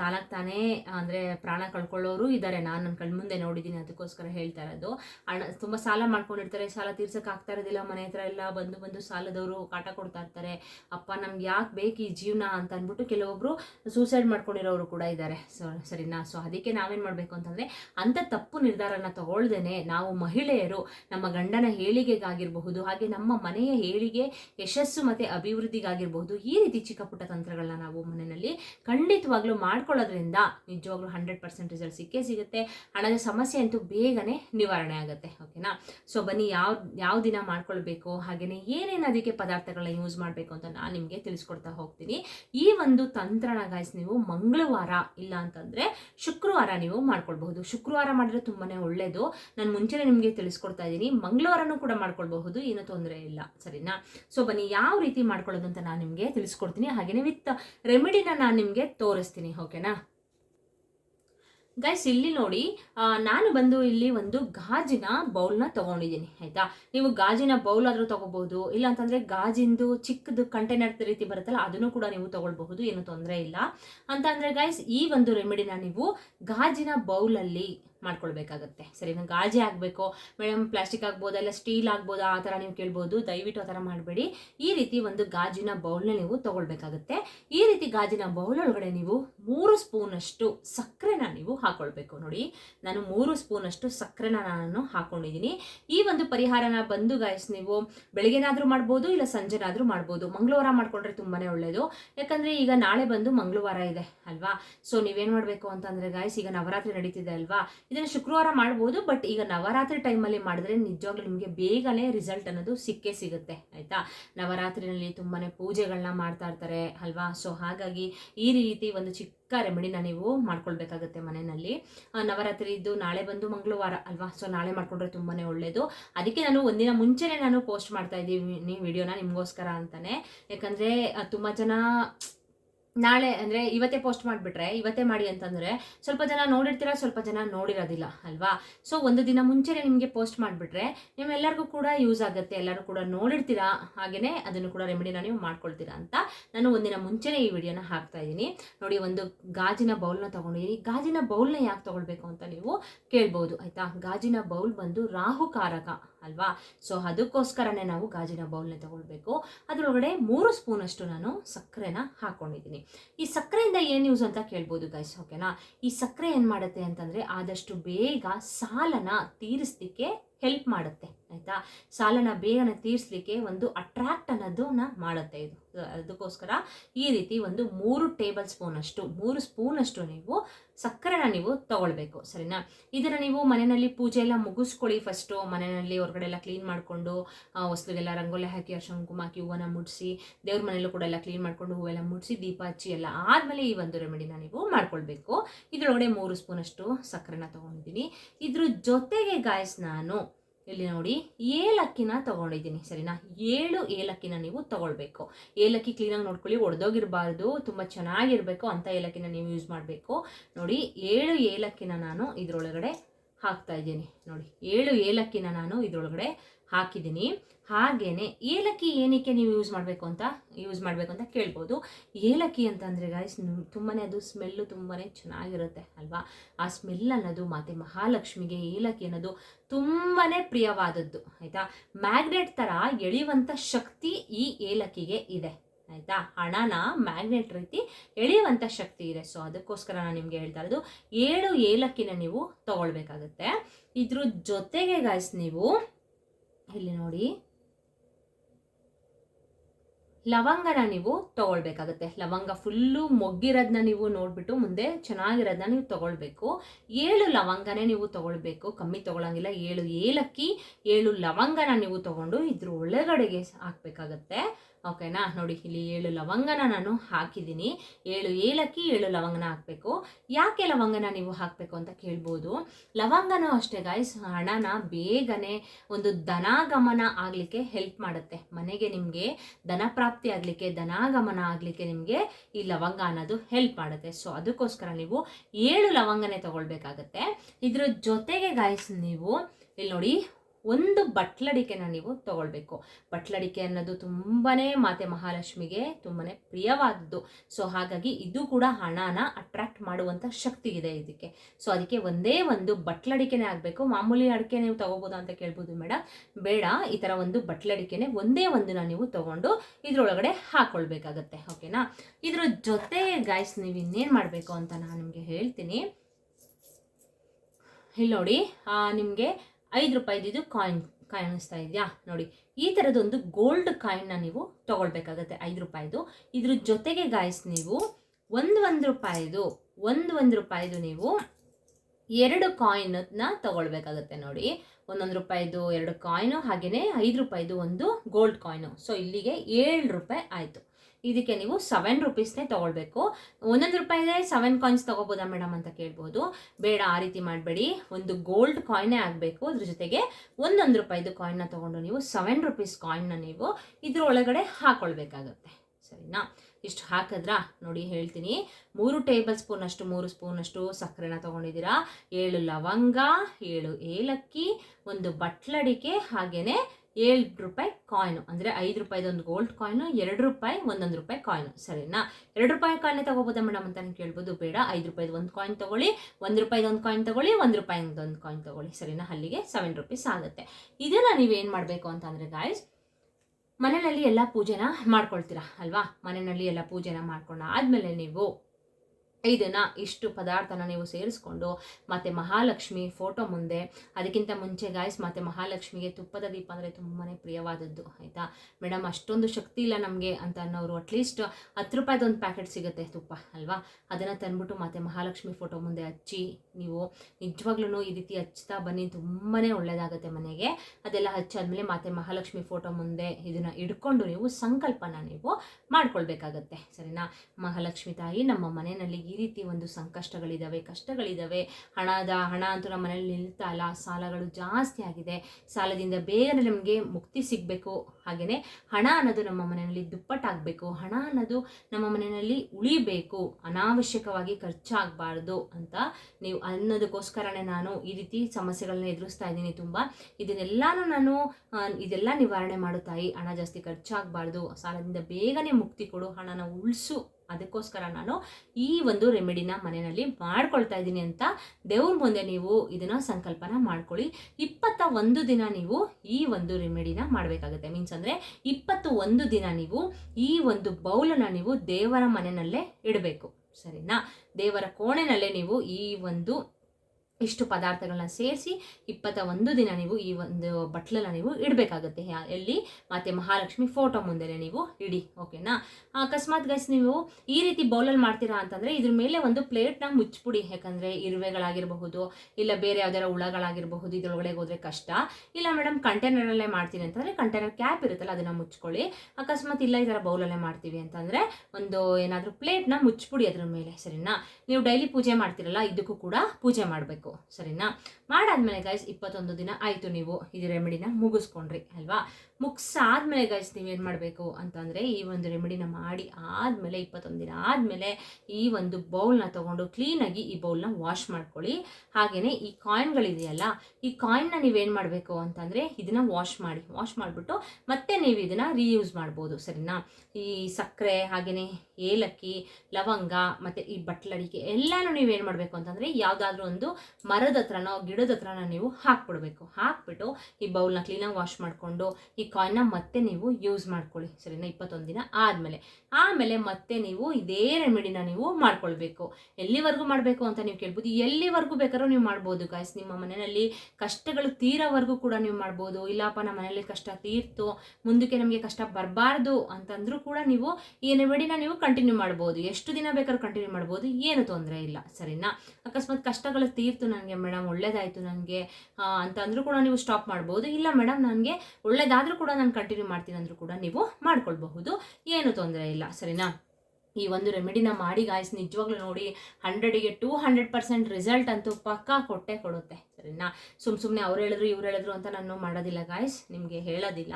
ತಾನಾಗ ತಾನೇ ಅಂದರೆ ಪ್ರಾಣ ಕಳ್ಕೊಳ್ಳೋರು ಇದ್ದಾರೆ ನಾನು ನನ್ನ ಕಣ್ಮುಂದೆ ನೋಡಿದ್ದೀನಿ ಅದಕ್ಕೋಸ್ಕರ ಹೇಳ್ತಾ ಇರೋದು. ಹಣ, ತುಂಬ ಸಾಲ ಮಾಡ್ಕೊಂಡಿರ್ತಾರೆ. ಸಾಲ ತೀರ್ಸಕ್ಕೆ ಆಗ್ತಾ ಇರೋದಿಲ್ಲ. ಮನೆ ಹತ್ರ ಎಲ್ಲ ಬಂದು ಬಂದು ಸಾಲದವರು ಕಾಟ ಕೊಡ್ತಾ ಇರ್ತಾರೆ. ಅಪ್ಪ, ನಮ್ಗೆ ಯಾಕೆ ಬೇಕು ಈ ಜೀವನ ಅಂತ ಅಂದ್ಬಿಟ್ಟು ಕೆಲವೊಬ್ಬರು ಸೂಸೈಡ್ ಮಾಡ್ಕೊಂಡಿರೋರು ಕೂಡ ಇದ್ದಾರೆ ಸೊ ಸರಿನಾ? ಸೊ ಅದಕ್ಕೆ ನಾವೇನು ಮಾಡಬೇಕು ಅಂತಂದರೆ ಅಂಥ ತಪ್ಪು ನಿರ್ಧಾರನ ತಗೊಳ್ದೇನೆ ನಾವು ಮಹಿಳೆಯರು ನಮ್ಮ ಗಂಡನ ಹೇಳಿಗೆಗಾಗಿರಬಹುದು, ಹಾಗೆ ನಮ್ಮ ಮನೆಯ ಏಳಿಗೆ ಯಶಸ್ಸು ಮತ್ತು ಅಭಿವೃದ್ಧಿಗಾಗಿರ್ಬೋದು ಈ ರೀತಿ ಚಿಕ್ಕ ಪುಟ್ಟ ತಂತ್ರಗಳನ್ನ ನಾವು ಮನೆಯಲ್ಲಿ ಖಂಡಿತವಾಗ್ಲೂ ಮಾಡ್ಕೊಳ್ಳೋದ್ರಿಂದ ನಿಜವಾಗ್ಲೂ ಹಂಡ್ರೆಡ್ ಪರ್ಸೆಂಟ್ ರಿಸಲ್ಟ್ ಸಿಕ್ಕೇ ಸಿಗುತ್ತೆ. ಹಣದ ಸಮಸ್ಯೆ ಅಂತೂ ಬೇಗನೆ ನಿವಾರಣೆ ಆಗುತ್ತೆ. ಓಕೆನಾ? ಸೊ, ಬನ್ನಿ ಯಾವ ಯಾವ ದಿನ ಮಾಡ್ಕೊಳ್ಬೇಕು ಹಾಗೆಯೇ ಏನೇನು ಅದಕ್ಕೆ ಪದಾರ್ಥಗಳನ್ನ ಯೂಸ್ ಮಾಡಬೇಕು ಅಂತ ನಾನು ನಿಮಗೆ ತಿಳಿಸ್ಕೊಡ್ತಾ ಹೋಗ್ತೀನಿ. ಈ ಒಂದು ತಂತ್ರನ ಗಾಯ್ಸ್ ನೀವು ಮಂಗಳವಾರ ಇಲ್ಲ ಅಂತಂದರೆ ಶುಕ್ರವಾರ ನೀವು ಮಾಡ್ಕೊಳ್ಬಹುದು. ಶುಕ್ರವಾರ ಮಾಡಿದ್ರೆ ತುಂಬಾನೇ ಒಳ್ಳೆಯದು ನಾನು ಮುಂಚೆನೇ ನಿಮಗೆ ತಿಳಿಸ್ಕೊಡ್ತಾ ಇದ್ದೀನಿ. ಮಂಗಳವಾರನೂ ಕೂಡ ಮಾಡ್ಕೊಳ್ಬಹುದು. ಏನೂ ತೊಂದರೆ ಇಲ್ಲ, ಸರಿನಾ? ಸೊ ಬನ್ನಿ, ಯಾವ ರೀತಿ ಮಾಡ್ಕೊಳ್ಳೋದು ಅಂತ ನಾನು ನಿಮಗೆ ತಿಳಿಸ್ಕೊಡ್ತೀನಿ. ಹಾಗೆಯೇ ವಿತ್ ರೆಮಿಡಿನ ನಾನು ನಿಮಗೆ ತೋರಿಸ್ತೀನಿ, ಓಕೆನಾ? ಗೈಸ್ ಇಲ್ಲಿ ನೋಡಿ ನಾನು ಬಂದು ಇಲ್ಲಿ ಒಂದು ಗಾಜಿನ ಬೌಲ್ನ ತಗೊಂಡಿದ್ದೀನಿ, ಆಯ್ತಾ? ನೀವು ಗಾಜಿನ ಬೌಲ್ ಆದರೂ ತಗೋಬಹುದು, ಇಲ್ಲ ಅಂತಂದ್ರೆ ಗಾಜಿಂದು ಚಿಕ್ಕದು ಕಂಟೈನರ್ ರೀತಿ ಬರುತ್ತಲ್ಲ, ಅದನ್ನು ಕೂಡ ನೀವು ತಗೊಳ್ಬಹುದು, ಏನು ತೊಂದರೆ ಇಲ್ಲ. ಅಂತ ಅಂದ್ರೆ ಗೈಸ್ ಈ ಒಂದು ರೆಮಿಡಿನ ನೀವು ಗಾಜಿನ ಬೌಲಲ್ಲಿ ಮಾಡ್ಕೊಳ್ಬೇಕಾಗತ್ತೆ. ಸರಿ, ನಂಗೆ ಗಾಜೆ ಆಗಬೇಕು ಮೇಡಮ್ ಪ್ಲಾಸ್ಟಿಕ್ ಆಗ್ಬೋದಾ ಇಲ್ಲ ಸ್ಟೀಲ್ ಆಗ್ಬೋದಾ ಆ ಥರ ನೀವು ಕೇಳ್ಬೋದು, ದಯವಿಟ್ಟು ಆ ಥರ ಮಾಡಬೇಡಿ. ಈ ರೀತಿ ಒಂದು ಗಾಜಿನ ಬೌಲ್ನ ನೀವು ತೊಗೊಳ್ಬೇಕಾಗತ್ತೆ. ಈ ರೀತಿ ಗಾಜಿನ ಬೌಲ್ ಒಳಗಡೆ ನೀವು ಮೂರು ಸ್ಪೂನಷ್ಟು ಸಕ್ಕರೆನ ನೀವು ಹಾಕೊಳ್ಬೇಕು. ನೋಡಿ, ನಾನು ಮೂರು ಸ್ಪೂನಷ್ಟು ಸಕ್ಕರೆನ ನಾನು ಹಾಕೊಂಡಿದ್ದೀನಿ. ಈ ಒಂದು ಪರಿಹಾರನ ಬಂದು ಗಾಯಸ್ ನೀವು ಬೆಳಿಗ್ಗೆನಾದರೂ ಮಾಡ್ಬೋದು ಇಲ್ಲ ಸಂಜೆನಾದರೂ ಮಾಡ್ಬೋದು. ಮಂಗಳವಾರ ಮಾಡ್ಕೊಂಡ್ರೆ ತುಂಬಾನೇ ಒಳ್ಳೆಯದು ಯಾಕಂದರೆ ಈಗ ನಾಳೆ ಬಂದು ಮಂಗಳವಾರ ಇದೆ, ಅಲ್ವಾ? ಸೊ ನೀವೇನು ಮಾಡಬೇಕು ಅಂತಂದರೆ ಗಾಯಸ್ ಈಗ ನವರಾತ್ರಿ ನಡೀತಿದೆ ಅಲ್ವಾ? ಇದನ್ನು ಶುಕ್ರವಾರ ಮಾಡ್ಬೋದು ಬಟ್ ಈಗ ನವರಾತ್ರಿ ಟೈಮಲ್ಲಿ ಮಾಡಿದ್ರೆ ನಿಜವಾಗ್ಲೂ ನಿಮಗೆ ಬೇಗನೆ ರಿಸಲ್ಟ್ ಅನ್ನೋದು ಸಿಕ್ಕೇ ಸಿಗುತ್ತೆ, ಆಯಿತಾ? ನವರಾತ್ರಿನಲ್ಲಿ ತುಂಬಾ ಪೂಜೆಗಳನ್ನ ಮಾಡ್ತಾ ಇರ್ತಾರೆ, ಅಲ್ವಾ? ಸೊ ಹಾಗಾಗಿ ಈ ರೀತಿ ಒಂದು ಚಿಕ್ಕ ರೆಮಿಡಿನ ನೀವು ಮಾಡ್ಕೊಳ್ಬೇಕಾಗುತ್ತೆ ಮನೆಯಲ್ಲಿ. ನವರಾತ್ರಿ ಇದ್ದು ನಾಳೆ ಬಂದು ಮಂಗಳವಾರ, ಅಲ್ವಾ? ಸೊ ನಾಳೆ ಮಾಡ್ಕೊಂಡ್ರೆ ತುಂಬಾ ಒಳ್ಳೆಯದು ಅದಕ್ಕೆ ನಾನು ಒಂದಿನ ಮುಂಚೆನೇ ನಾನು ಪೋಸ್ಟ್ ಮಾಡ್ತಾ ಇದ್ದೀವಿ ವಿಡಿಯೋನ ನಿಮಗೋಸ್ಕರ ಅಂತಾನೆ. ಯಾಕಂದರೆ ತುಂಬ ಜನ ನಾಳೆ ಅಂದರೆ ಇವತ್ತೇ ಪೋಸ್ಟ್ ಮಾಡಿಬಿಟ್ರೆ, ಇವತ್ತೇ ಮಾಡಿ ಅಂತಂದರೆ ಸ್ವಲ್ಪ ಜನ ನೋಡಿರ್ತೀರ, ಸ್ವಲ್ಪ ಜನ ನೋಡಿರೋದಿಲ್ಲ, ಅಲ್ವಾ? ಸೊ ಒಂದು ದಿನ ಮುಂಚೆನೇ ನಿಮಗೆ ಪೋಸ್ಟ್ ಮಾಡಿಬಿಟ್ರೆ ನಿಮ್ಮೆಲ್ಲರಿಗೂ ಕೂಡ ಯೂಸ್ ಆಗುತ್ತೆ, ಎಲ್ಲರೂ ಕೂಡ ನೋಡಿರ್ತೀರಾ ಹಾಗೆಯೇ ಅದನ್ನು ಕೂಡ ರೆಮಿಡಿನ ನೀವು ಮಾಡ್ಕೊಳ್ತೀರಾ ಅಂತ ನಾನು ಒಂದಿನ ಮುಂಚೆನೇ ಈ ವಿಡಿಯೋನ ಹಾಕ್ತಾ ಇದ್ದೀನಿ. ನೋಡಿ, ಒಂದು ಗಾಜಿನ ಬೌಲ್ನ ತೊಗೊಂಡಿದ್ದೀನಿ. ಗಾಜಿನ ಬೌಲ್ನ ಯಾಕೆ ತೊಗೊಳ್ಬೇಕು ಅಂತ ನೀವು ಕೇಳ್ಬೋದು, ಆಯಿತಾ? ಗಾಜಿನ ಬೌಲ್ ಬಂದು ರಾಹುಕಾರಕ. ಅಲ್ವಾ? ಸೊ ಅದಕ್ಕೋಸ್ಕರನೇ ನಾವು ಗಾಜಿನ ಬೌಲ್ನ ತಗೊಳ್ಬೇಕು. ಅದರೊಳಗಡೆ ಮೂರು ಸ್ಪೂನಷ್ಟು ನಾನು ಸಕ್ಕರೆನ ಹಾಕ್ಕೊಂಡಿದ್ದೀನಿ ಈ ಸಕ್ಕರೆಯಿಂದ ಏನು ಯೂಸ್ ಅಂತ ಕೇಳ್ಬೋದು ಗೈಸ್ ಓಕೆನಾ ಈ ಸಕ್ಕರೆ ಏನು ಮಾಡುತ್ತೆ ಅಂತಂದರೆ ಆದಷ್ಟು ಬೇಗ ಸಾಲನ ತೀರಿಸ್ಲಿಕ್ಕೆ ಹೆಲ್ಪ್ ಮಾಡುತ್ತೆ, ಆಯಿತಾ? ಸಾಲನ ಬೇಗನೆ ತೀರಿಸ್ಲಿಕ್ಕೆ ಒಂದು ಅಟ್ರಾಕ್ಟ್ ಅನ್ನೋದನ್ನ ಮಾಡುತ್ತೆ ಇದು. ಅದಕ್ಕೋಸ್ಕರ ಈ ರೀತಿ ಒಂದು ಮೂರು ಟೇಬಲ್ ಸ್ಪೂನಷ್ಟು ಮೂರು ಸ್ಪೂನಷ್ಟು ನೀವು ಸಕ್ಕರೆನ ನೀವು ತಗೊಳ್ಬೇಕು, ಸರಿನಾ? ಇದನ್ನು ನೀವು ಮನೆಯಲ್ಲಿ ಪೂಜೆ ಎಲ್ಲ ಮುಗಿಸ್ಕೊಳ್ಳಿ ಫಸ್ಟು ಮನೆಯಲ್ಲಿ ಹೊರಗಡೆ ಎಲ್ಲ ಕ್ಲೀನ್ ಮಾಡಿಕೊಂಡು ಹೊಸ್ಲಿಗೆಲ್ಲ ರಂಗೋಲಿ ಹಾಕಿ ಅರ್ಶಿನ ಕುಂಕುಮ ಹಾಕಿ, ಹೂವನ್ನ ಮುಡಿಸಿ, ದೇವ್ರ ಮನೆಯಲ್ಲೂ ಕೂಡ ಎಲ್ಲ ಕ್ಲೀನ್ ಮಾಡಿಕೊಂಡು ಹೂವೆಲ್ಲ ಮುಡಿಸಿ, ದೀಪ ಹಚ್ಚಿ ಎಲ್ಲ ಆದಮೇಲೆ ಈ ಒಂದು ರೆಮಿಡಿನ ನೀವು ಮಾಡ್ಕೊಳ್ಬೇಕು. ಇದರೊಳಗಡೆ ಮೂರು ಸ್ಪೂನಷ್ಟು ಸಕ್ಕರೆನ ತೊಗೊಂಡಿದ್ದೀನಿ. ಇದ್ರ ಜೊತೆಗೆ ಗಾಯಸ್ ನಾನು ಇಲ್ಲಿ ನೋಡಿ, ಏಲಕ್ಕಿನ ತಗೊಂಡಿದ್ದೀನಿ, ಸರಿನಾ? ಏಳು ಏಲಕ್ಕಿನ ನೀವು ತಗೊಳ್ಬೇಕು. ಏಲಕ್ಕಿ ಕ್ಲೀನಾಗಿ ನೋಡ್ಕೊಳ್ಳಿ, ಒಡೆದೋಗಿರಬಾರ್ದು, ತುಂಬ ಚೆನ್ನಾಗಿರಬೇಕು ಅಂತ ಏಲಕ್ಕಿನ ನೀವು ಯೂಸ್ ಮಾಡಬೇಕು. ನೋಡಿ, ಏಳು ಏಲಕ್ಕಿನ ನಾನು ಇದರೊಳಗಡೆ ಹಾಕ್ತಾ ಇದ್ದೀನಿ. ನೋಡಿ, ಏಳು ಏಲಕ್ಕಿನ ನಾನು ಇದರೊಳಗಡೆ ಹಾಕಿದ್ದೀನಿ. ಹಾಗೇನೆ ಏಲಕ್ಕಿ ಏನಕ್ಕೆ ನೀವು ಯೂಸ್ ಮಾಡಬೇಕು ಅಂತ ಯೂಸ್ ಮಾಡಬೇಕು ಅಂತ ಕೇಳ್ಬೋದು. ಏಲಕ್ಕಿ ಅಂತಂದರೆ ಗಾಯ್ಸ್ ತುಂಬಾ ಅದು ಸ್ಮೆಲ್ಲು ತುಂಬಾ ಚೆನ್ನಾಗಿರುತ್ತೆ ಅಲ್ವಾ? ಆ ಸ್ಮೆಲ್ ಅನ್ನೋದು ಮಾತೆ ಮಹಾಲಕ್ಷ್ಮಿಗೆ ಏಲಕ್ಕಿ ಅನ್ನೋದು ತುಂಬಾ ಪ್ರಿಯವಾದದ್ದು, ಆಯಿತಾ? ಮ್ಯಾಗ್ನೆಟ್ ಥರ ಎಳೆಯುವಂಥ ಶಕ್ತಿ ಈ ಏಲಕ್ಕಿಗೆ ಇದೆ, ಆಯಿತಾ? ಹಣನ ಮ್ಯಾಗ್ನೆಟ್ ರೀತಿ ಎಳೆಯುವಂಥ ಶಕ್ತಿ ಇದೆ. ಸೊ ಅದಕ್ಕೋಸ್ಕರ ನಾನು ನಿಮಗೆ ಹೇಳ್ತಾ ಇರೋದು, ಏಳು ಏಲಕ್ಕಿನ ನೀವು ತಗೊಳ್ಬೇಕಾಗುತ್ತೆ. ಇದ್ರ ಜೊತೆಗೆ ಗಾಯ್ಸ್ ನೀವು ಇಲ್ಲಿ ನೋಡಿ. ಲವಂಗನ ನೀವು ತಗೊಳ್ಬೇಕಾಗತ್ತೆ. ಲವಂಗ ಫುಲ್ಲು ಮೊಗ್ಗಿರೋದನ್ನ ನೀವು ನೋಡಿಬಿಟ್ಟು ಮುಂದೆ ಚೆನ್ನಾಗಿರೋದನ್ನ ನೀವು ತಗೊಳ್ಬೇಕು. ಏಳು ಲವಂಗನೇ ನೀವು ತಗೊಳ್ಬೇಕು. ಕಮ್ಮಿ ತಗೊಳಂಗಿಲ್ಲ. ಏಳು ಏಲಕ್ಕಿ, ಏಳು ಲವಂಗನ ನೀವು ತಗೊಂಡು ಇದ್ರ ಒಳಗಡೆಗೆ ಹಾಕ್ಬೇಕಾಗತ್ತೆ. ಓಕೆನಾ? ನೋಡಿ, ಇಲ್ಲಿ ಏಳು ಲವಂಗನ ನಾನು ಹಾಕಿದ್ದೀನಿ. ಏಳು ಏಲಕ್ಕಿ, ಏಳು ಲವಂಗನ ಹಾಕಬೇಕು. ಯಾಕೆ ಲವಂಗನ ನೀವು ಹಾಕಬೇಕು ಅಂತ ಕೇಳ್ಬೋದು. ಲವಂಗನೂ ಅಷ್ಟೇ ಗಾಯ್ಸ್ ಹಣನ ಬೇಗನೆ ಒಂದು ಧನಾಗಮನ ಆಗಲಿಕ್ಕೆ ಹೆಲ್ಪ್ ಮಾಡುತ್ತೆ. ಮನೆಗೆ ನಿಮಗೆ ಧನ ಪ್ರಾಪ್ತಿ ಆಗಲಿಕ್ಕೆ, ಧನಾಗಮನ ಆಗಲಿಕ್ಕೆ ನಿಮಗೆ ಈ ಲವಂಗ ಅನ್ನೋದು ಹೆಲ್ಪ್ ಮಾಡುತ್ತೆ. ಸೊ ಅದಕ್ಕೋಸ್ಕರ ನೀವು ಏಳು ಲವಂಗನೇ ತಗೊಳ್ಬೇಕಾಗತ್ತೆ. ಇದ್ರ ಜೊತೆಗೆ ಗಾಯ್ಸ್ ನೀವು ಇಲ್ಲಿ ನೋಡಿ ಒಂದು ಬಟ್ಲಡಿಕೆನ ನೀವು ತಗೊಳ್ಬೇಕು. ಬಟ್ಲಡಿಕೆ ಅನ್ನೋದು ತುಂಬಾ ಮಾತೆ ಮಹಾಲಕ್ಷ್ಮಿಗೆ ತುಂಬಾ ಪ್ರಿಯವಾದದ್ದು. ಸೊ ಹಾಗಾಗಿ ಇದು ಕೂಡ ಹಣನ ಅಟ್ರಾಕ್ಟ್ ಮಾಡುವಂಥ ಶಕ್ತಿ ಇದೆ ಇದಕ್ಕೆ. ಸೊ ಅದಕ್ಕೆ ಒಂದೇ ಒಂದು ಬಟ್ಲಡಿಕೆನೇ ಆಗಬೇಕು. ಮಾಮೂಲಿ ಅಡಿಕೆ ನೀವು ತಗೋಬೋದು ಅಂತ ಕೇಳ್ಬೋದು ಮೇಡಮ್ ಬೇಡ, ಈ ಥರ ಒಂದು ಬಟ್ಲಡಿಕೆನೇ ಒಂದೇ ಒಂದನ್ನ ನೀವು ತಗೊಂಡು ಇದರೊಳಗಡೆ ಹಾಕೊಳ್ಬೇಕಾಗತ್ತೆ. ಓಕೆನಾ? ಇದ್ರ ಜೊತೆ ಗಾಯ್ಸ್ ನೀವು ಇನ್ನೇನು ಮಾಡಬೇಕು ಅಂತ ನಾನು ನಿಮಗೆ ಹೇಳ್ತೀನಿ. ಇಲ್ಲಿ ನೋಡಿ ನಿಮಗೆ ಐದು ರೂಪಾಯಿದು ಕಾಯಿನ್ ಕಾಣಿಸ್ತಾ ಇದೆಯಾ? ನೋಡಿ, ಈ ಥರದೊಂದು ಗೋಲ್ಡ್ ಕಾಯಿನ್ನ ನೀವು ತೊಗೊಳ್ಬೇಕಾಗತ್ತೆ, ಐದು ರೂಪಾಯಿದು. ಇದ್ರ ಜೊತೆಗೆ ಗಾಯ್ಸ್ ನೀವು ಒಂದು ಒಂದು ರೂಪಾಯಿದು, ಒಂದು ಒಂದು ರೂಪಾಯಿದು ನೀವು ಎರಡು ಕಾಯಿನ್ನ ತಗೊಳ್ಬೇಕಾಗತ್ತೆ ನೋಡಿ. ಒಂದೊಂದು ರೂಪಾಯಿದು ಎರಡು ಕಾಯಿನು ಹಾಗೆಯೇ ಐದು ರೂಪಾಯಿದು ಒಂದು ಗೋಲ್ಡ್ ಕಾಯಿನು ಸೊ ಇಲ್ಲಿಗೆ ಏಳು ರೂಪಾಯಿ ಆಯಿತು. ಇದಕ್ಕೆ ನೀವು ಸೆವೆನ್ ರುಪೀಸ್ನೇ ತೊಗೊಳ್ಬೇಕು. ಒಂದೊಂದು ರೂಪಾಯಿದೆ ಸೆವೆನ್ ಕಾಯಿನ್ಸ್ ತೊಗೋಬೋದಾ ಮೇಡಮ್ ಅಂತ ಕೇಳ್ಬೋದು. ಬೇಡ, ಆ ರೀತಿ ಮಾಡಬೇಡಿ. ಒಂದು ಗೋಲ್ಡ್ ಕಾಯಿನೇ ಆಗಬೇಕು. ಅದ್ರ ಜೊತೆಗೆ ಒಂದೊಂದು ರೂಪಾಯಿದು ಕಾಯಿನ್ನ ತೊಗೊಂಡು ನೀವು ಸೆವೆನ್ ರುಪೀಸ್ ಕಾಯಿನ್ನ ನೀವು ಇದ್ರ ಒಳಗಡೆ ಹಾಕೊಳ್ಬೇಕಾಗತ್ತೆ. ಸರಿನಾ? ಇಷ್ಟು ಹಾಕಿದ್ರಾ? ನೋಡಿ ಹೇಳ್ತೀನಿ. ಮೂರು ಟೇಬಲ್ ಸ್ಪೂನಷ್ಟು ಮೂರು ಸ್ಪೂನಷ್ಟು ಸಕ್ಕರೆನ ತೊಗೊಂಡಿದ್ದೀರಾ? ಏಳು ಲವಂಗ, ಏಳು ಏಲಕ್ಕಿ, ಒಂದು ಬಟ್ಲಡಿಕೆ ಹಾಗೆಯೇ ಏಳು ರೂಪಾಯಿ ಕಾಯ್ನು, ಅಂದರೆ ಐದು ರೂಪಾಯಿದೊಂದು ಗೋಲ್ಡ್ ಕಾಯ್ನು, ಎರಡು ರೂಪಾಯಿ ಒಂದೊಂದು ರೂಪಾಯಿ ಕಾಯಿನು, ಸರಿನಾ? ಎರಡು ರೂಪಾಯಿ ಕಾಯಿನ್ ತಗೋಬೋದಾ ಮೇಡಮ್ ಅಂತ ಕೇಳ್ಬೋದು, ಬೇಡ. ಐದು ರೂಪಾಯಿದು ಒಂದು ಕಾಯಿನ್ ತಗೊಳ್ಳಿ, ಒಂದು ರೂಪಾಯಿದು ಒಂದು ಕಾಯಿನ್ ತಗೊಳ್ಳಿ, ಒಂದು ರೂಪಾಯಿದು ಒಂದು ಕಾಯಿನ್ ತಗೊಳ್ಳಿ, ಸರಿನಾ? ಅಲ್ಲಿಗೆ ಸೆವೆನ್ ರುಪೀಸ್ ಆಗುತ್ತೆ. ಇದನ್ನು ನೀವೇನು ಮಾಡಬೇಕು ಅಂತಂದರೆ ಗಾಯ್ಸ್ ಮನೆಯಲ್ಲಿ ಎಲ್ಲ ಪೂಜೆನ ಮಾಡ್ಕೊಳ್ತೀರಾ, ಅಲ್ವಾ? ಮನೆಯಲ್ಲಿ ಎಲ್ಲ ಪೂಜೆನ ಮಾಡ್ಕೊಂಡು ಆದಮೇಲೆ ನೀವು ಇದನ್ನ ಇಷ್ಟು ಪದಾರ್ಥನ ನೀವು ಸೇರಿಸ್ಕೊಂಡು ಮತ್ತೆ ಮಹಾಲಕ್ಷ್ಮಿ ಫೋಟೋ ಮುಂದೆ, ಅದಕ್ಕಿಂತ ಮುಂಚೆ ಗಾಯ್ಸ್ ಮತ್ತು ಮಹಾಲಕ್ಷ್ಮಿಗೆ ತುಪ್ಪದ ದೀಪ ಅಂದರೆ ತುಂಬಾ ಪ್ರಿಯವಾದದ್ದು, ಆಯಿತಾ? ಮೇಡಮ್ ಅಷ್ಟೊಂದು ಶಕ್ತಿ ಇಲ್ಲ ನಮಗೆ ಅಂತ ಅನ್ನೋರು ಅಟ್ಲೀಸ್ಟ್ ಹತ್ತು ರೂಪಾಯ್ದೊಂದು ಪ್ಯಾಕೆಟ್ ಸಿಗುತ್ತೆ ತುಪ್ಪ, ಅಲ್ವಾ? ಅದನ್ನು ತಂದ್ಬಿಟ್ಟು ಮತ್ತು ಮಹಾಲಕ್ಷ್ಮಿ ಫೋಟೋ ಮುಂದೆ ಹಚ್ಚಿ, ನೀವು ನಿಜವಾಗ್ಲೂ ಈ ರೀತಿ ಹಚ್ತಾ ಬನ್ನಿ ತುಂಬಾ ಒಳ್ಳೆಯದಾಗುತ್ತೆ ಮನೆಗೆ. ಅದೆಲ್ಲ ಹಚ್ಚಾದ್ಮೇಲೆ ಮತ್ತೆ ಮಹಾಲಕ್ಷ್ಮಿ ಫೋಟೋ ಮುಂದೆ ಇದನ್ನು ಇಟ್ಕೊಂಡು ನೀವು ಸಂಕಲ್ಪನ ನೀವು ಮಾಡ್ಕೊಳ್ಬೇಕಾಗತ್ತೆ, ಸರಿನಾ? ಮಹಾಲಕ್ಷ್ಮಿ ತಾಯಿ, ನಮ್ಮ ಮನೆಯಲ್ಲಿ ಈ ರೀತಿ ಒಂದು ಸಂಕಷ್ಟಗಳಿದ್ದಾವೆ ಕಷ್ಟಗಳಿದ್ದಾವೆ ಹಣದ, ಹಣ ಅಂತೂ ನಮ್ಮ ಮನೇಲಿ ನಿಲ್ತಾ ಇಲ್ಲ. ಸಾಲಗಳು ಜಾಸ್ತಿ ಆಗಿದೆ. ಸಾಲದಿಂದ ಬೇಗ ನಮಗೆ ಮುಕ್ತಿ ಸಿಗಬೇಕು. ಹಾಗೆಯೇ ಹಣ ಅನ್ನೋದು ನಮ್ಮ ಮನೆಯಲ್ಲಿ ದುಪ್ಪಟ್ಟಾಗಬೇಕು. ಹಣ ಅನ್ನೋದು ನಮ್ಮ ಮನೆಯಲ್ಲಿ ಉಳಿಬೇಕು. ಅನಾವಶ್ಯಕವಾಗಿ ಖರ್ಚಾಗಬಾರ್ದು ಅಂತ ನೀವು ಅನ್ನೋದಕ್ಕೋಸ್ಕರನೇ ನಾನು ಈ ರೀತಿ ಸಮಸ್ಯೆಗಳನ್ನ ಎದುರಿಸ್ತಾ ಇದ್ದೀನಿ ತುಂಬ. ಇದನ್ನೆಲ್ಲಾನು ನಾನು ಇದೆಲ್ಲ ನಿವಾರಣೆ ಮಾಡುತ್ತಾಯಿ ತಾಯಿ. ಹಣ ಜಾಸ್ತಿ ಖರ್ಚಾಗಬಾರ್ದು. ಸಾಲದಿಂದ ಬೇಗನೆ ಮುಕ್ತಿ ಕೊಡು. ಹಣನ ಉಳಿಸು. ಅದಕ್ಕೋಸ್ಕರ ನಾನು ಈ ಒಂದು ರೆಮಿಡಿನ ಮನೆಯಲ್ಲಿ ಮಾಡ್ಕೊಳ್ತಾ ಇದ್ದೀನಿ ಅಂತ ದೇವ್ರ ಮುಂದೆ ನೀವು ಇದನ್ನ ಸಂಕಲ್ಪನ ಮಾಡ್ಕೊಳ್ಳಿ. ಇಪ್ಪತ್ತ ಒಂದು ದಿನ ನೀವು ಈ ಒಂದು ರೆಮಿಡಿನ ಮಾಡಬೇಕಾಗುತ್ತೆ. ಮೀನ್ಸ್ ಅಂದರೆ ಇಪ್ಪತ್ತು ಒಂದು ದಿನ ನೀವು ಈ ಒಂದು ಬೌಲನ್ನು ನೀವು ದೇವರ ಮನೆಯಲ್ಲೇ ಇಡಬೇಕು. ಸರಿನಾ? ದೇವರ ಕೋಣೆನಲ್ಲೇ ನೀವು ಈ ಒಂದು ಇಷ್ಟು ಪದಾರ್ಥಗಳನ್ನ ಸೇರಿಸಿ ಇಪ್ಪತ್ತ ಒಂದು ದಿನ ನೀವು ಈ ಒಂದು ಬಟ್ಲನ್ನ ನೀವು ಇಡಬೇಕಾಗುತ್ತೆ. ಎಲ್ಲಿ? ಮತ್ತೆ ಮಹಾಲಕ್ಷ್ಮಿ ಫೋಟೋ ಮುಂದೆನೆ ನೀವು ಇಡಿ ಓಕೆನಾ ಅಕಸ್ಮಾತ್ ಗೈಸ್ ನೀವು ಈ ರೀತಿ ಬೌಲಲ್ಲಿ ಮಾಡ್ತೀರಾ ಅಂತಂದರೆ ಇದ್ರ ಮೇಲೆ ಒಂದು ಪ್ಲೇಟ್ನ ಮುಚ್ಚಿಬಿಡಿ. ಯಾಕಂದರೆ ಇರುವೆಗಳಾಗಿರಬಹುದು, ಇಲ್ಲ ಬೇರೆ ಯಾವ್ದಾರ ಹುಳಗಳಾಗಿರಬಹುದು, ಇದ್ರೊಳಗಡೆ ಹೋದ್ರೆ ಕಷ್ಟ. ಇಲ್ಲ ಮೇಡಮ್ ಕಂಟೈನರಲ್ಲೇ ಮಾಡ್ತೀನಿ ಅಂತಂದರೆ ಕಂಟೈನರ್ ಕ್ಯಾಪ್ ಇರುತ್ತಲ್ಲ, ಅದನ್ನು ಮುಚ್ಕೊಳ್ಳಿ. ಅಕಸ್ಮಾತ್ ಇಲ್ಲ ಈ ಥರ ಬೌಲಲ್ಲೇ ಮಾಡ್ತೀವಿ ಅಂತಂದರೆ ಒಂದು ಏನಾದರೂ ಪ್ಲೇಟ್ನ ಮುಚ್ಚಿಬಿಡಿ ಅದ್ರ ಮೇಲೆ, ಸರಿನಾ? ನೀವು ಡೈಲಿ ಪೂಜೆ ಮಾಡ್ತೀರಲ್ಲ, ಇದಕ್ಕೂ ಕೂಡ ಪೂಜೆ ಮಾಡಬೇಕು. ಸರಿನಾ? ಮಾಡಾದ್ಮೇಲೆ ಗೈಸ್ ಇಪ್ಪತ್ತೊಂದು ದಿನ ಆಯಿತು ನೀವು ಇದು ರೆಮಿಡಿನ ಮುಗಿಸ್ಕೊಂಡ್ರಿ ಅಲ್ವಾ? ಮುಗಿಸಾದ್ಮೇಲೆ ಗೈಸ್ ನೀವೇನು ಮಾಡಬೇಕು ಅಂತಂದರೆ ಈ ಒಂದು ರೆಮಿಡಿನ ಮಾಡಿ ಆದಮೇಲೆ, ಇಪ್ಪತ್ತೊಂದು ದಿನ ಆದಮೇಲೆ ಈ ಒಂದು ಬೌಲ್ನ ತೊಗೊಂಡು ಕ್ಲೀನಾಗಿ ಈ ಬೌಲ್ನ ವಾಶ್ ಮಾಡ್ಕೊಳ್ಳಿ. ಹಾಗೆಯೇ ಈ ಕಾಯಿನ್ಗಳಿದೆಯಲ್ಲ ಈ ಕಾಯಿನ್ನ ನೀವೇನು ಮಾಡಬೇಕು ಅಂತಂದರೆ ಇದನ್ನು ವಾಶ್ ಮಾಡಿ ವಾಶ್ ಮಾಡಿಬಿಟ್ಟು ಮತ್ತೆ ನೀವು ಇದನ್ನು ರೀಯೂಸ್ ಮಾಡ್ಬೋದು, ಸರಿನಾ? ಈ ಸಕ್ಕರೆ ಹಾಗೆಯೇ ಏಲಕ್ಕಿ, ಲವಂಗ, ಮತ್ತು ಈ ಬಟ್ಲಡಿಕೆ ಎಲ್ಲನೂ ನೀವೇನು ಮಾಡಬೇಕು ಅಂತಂದರೆ ಯಾವುದಾದ್ರೂ ಒಂದು ಮರದ ಹತ್ರನೋ, ಗಿಡದ ಹತ್ರನೋ ನೀವು ಹಾಕ್ಬಿಡ್ಬೇಕು. ಹಾಕ್ಬಿಟ್ಟು ಈ ಬೌಲ್ನ ಕ್ಲೀನಾಗಿ ವಾಶ್ ಮಾಡಿಕೊಂಡು, ಈ ಕಾಯಿನ್ನ ಮತ್ತೆ ನೀವು ಯೂಸ್ ಮಾಡ್ಕೊಳ್ಳಿ, ಸರಿನಾ? ಇಪ್ಪತ್ತೊಂದು ದಿನ ಆದಮೇಲೆ. ಆಮೇಲೆ ಮತ್ತೆ ನೀವು ಇದೇ ರೆಮಿಡಿನ ನೀವು ಮಾಡ್ಕೊಳ್ಬೇಕು. ಎಲ್ಲಿವರೆಗೂ ಮಾಡಬೇಕು ಅಂತ ನೀವು ಕೇಳ್ಬೋದು. ಎಲ್ಲಿವರೆಗೂ ಬೇಕಾದ್ರೂ ನೀವು ಮಾಡ್ಬೋದು ಗಾಯ್ಸ್ ನಿಮ್ಮ ಮನೆಯಲ್ಲಿ ಕಷ್ಟಗಳು ತೀರೋವರೆಗೂ ಕೂಡ ನೀವು ಮಾಡ್ಬೋದು. ಇಲ್ಲಪ್ಪ, ನಮ್ಮ ಮನೆಯಲ್ಲಿ ಕಷ್ಟ ತೀರ್ತು, ಮುಂದಕ್ಕೆ ನಮಗೆ ಕಷ್ಟ ಬರಬಾರ್ದು ಅಂತಂದ್ರೂ ಕೂಡ ನೀವು ಈ ರೆಮಿಡಿನ ನೀವು ಕಂಟಿನ್ಯೂ ಮಾಡ್ಬೋದು. ಎಷ್ಟು ದಿನ ಬೇಕಾದ್ರೂ ಕಂಟಿನ್ಯೂ ಮಾಡ್ಬೋದು. ಏನು ತೊಂದರೆ ಇಲ್ಲ, ಸರಿನಾ? ಅಕಸ್ಮಾತ್ ಕಷ್ಟಗಳು ತೀರ್ತು ನನಗೆ ಮೇಡಮ್ ಒಳ್ಳೇದಾಯಿತು ನನಗೆ ಅಂತಂದ್ರೂ ಕೂಡ ನೀವು ಸ್ಟಾಪ್ ಮಾಡ್ಬೋದು. ಇಲ್ಲ ಮೇಡಮ್ ನನಗೆ ಒಳ್ಳೇದಾದರೂ ಕೂಡ ನಾನು ಕಂಟಿನ್ಯೂ ಮಾಡ್ತೀನಿ ಅಂದ್ರೂ ಕೂಡ ನೀವು ಮಾಡ್ಕೊಳ್ಬಹುದು. ಏನು ತೊಂದರೆ ಇಲ್ಲ, ಸರಿನಾ? ಈ ಒಂದು ರೆಮಿಡಿನ ಮಾಡಿ ಗಾಯ್ಸ್ ನಿಜವಾಗ್ಲೂ ನೋಡಿ ಹಂಡ್ರೆಡಿಗೆ ಟೂ ಹಂಡ್ರೆಡ್ ಪರ್ಸೆಂಟ್ ರಿಸಲ್ಟ್ ಅಂತೂ ಪಕ್ಕಾ ಕೊಟ್ಟೆ ಕೊಡುತ್ತೆ. ಸರಿನಾ ಸುಮ್ ಸುಮ್ಮನೆ ಅವ್ರು ಹೇಳಿದ್ರು, ಇವ್ರು ಹೇಳಿದ್ರು ಅಂತ ನಾನು ಮಾಡೋದಿಲ್ಲ ಗಾಯ್ಸ್ ನಿಮಗೆ ಹೇಳೋದಿಲ್ಲ.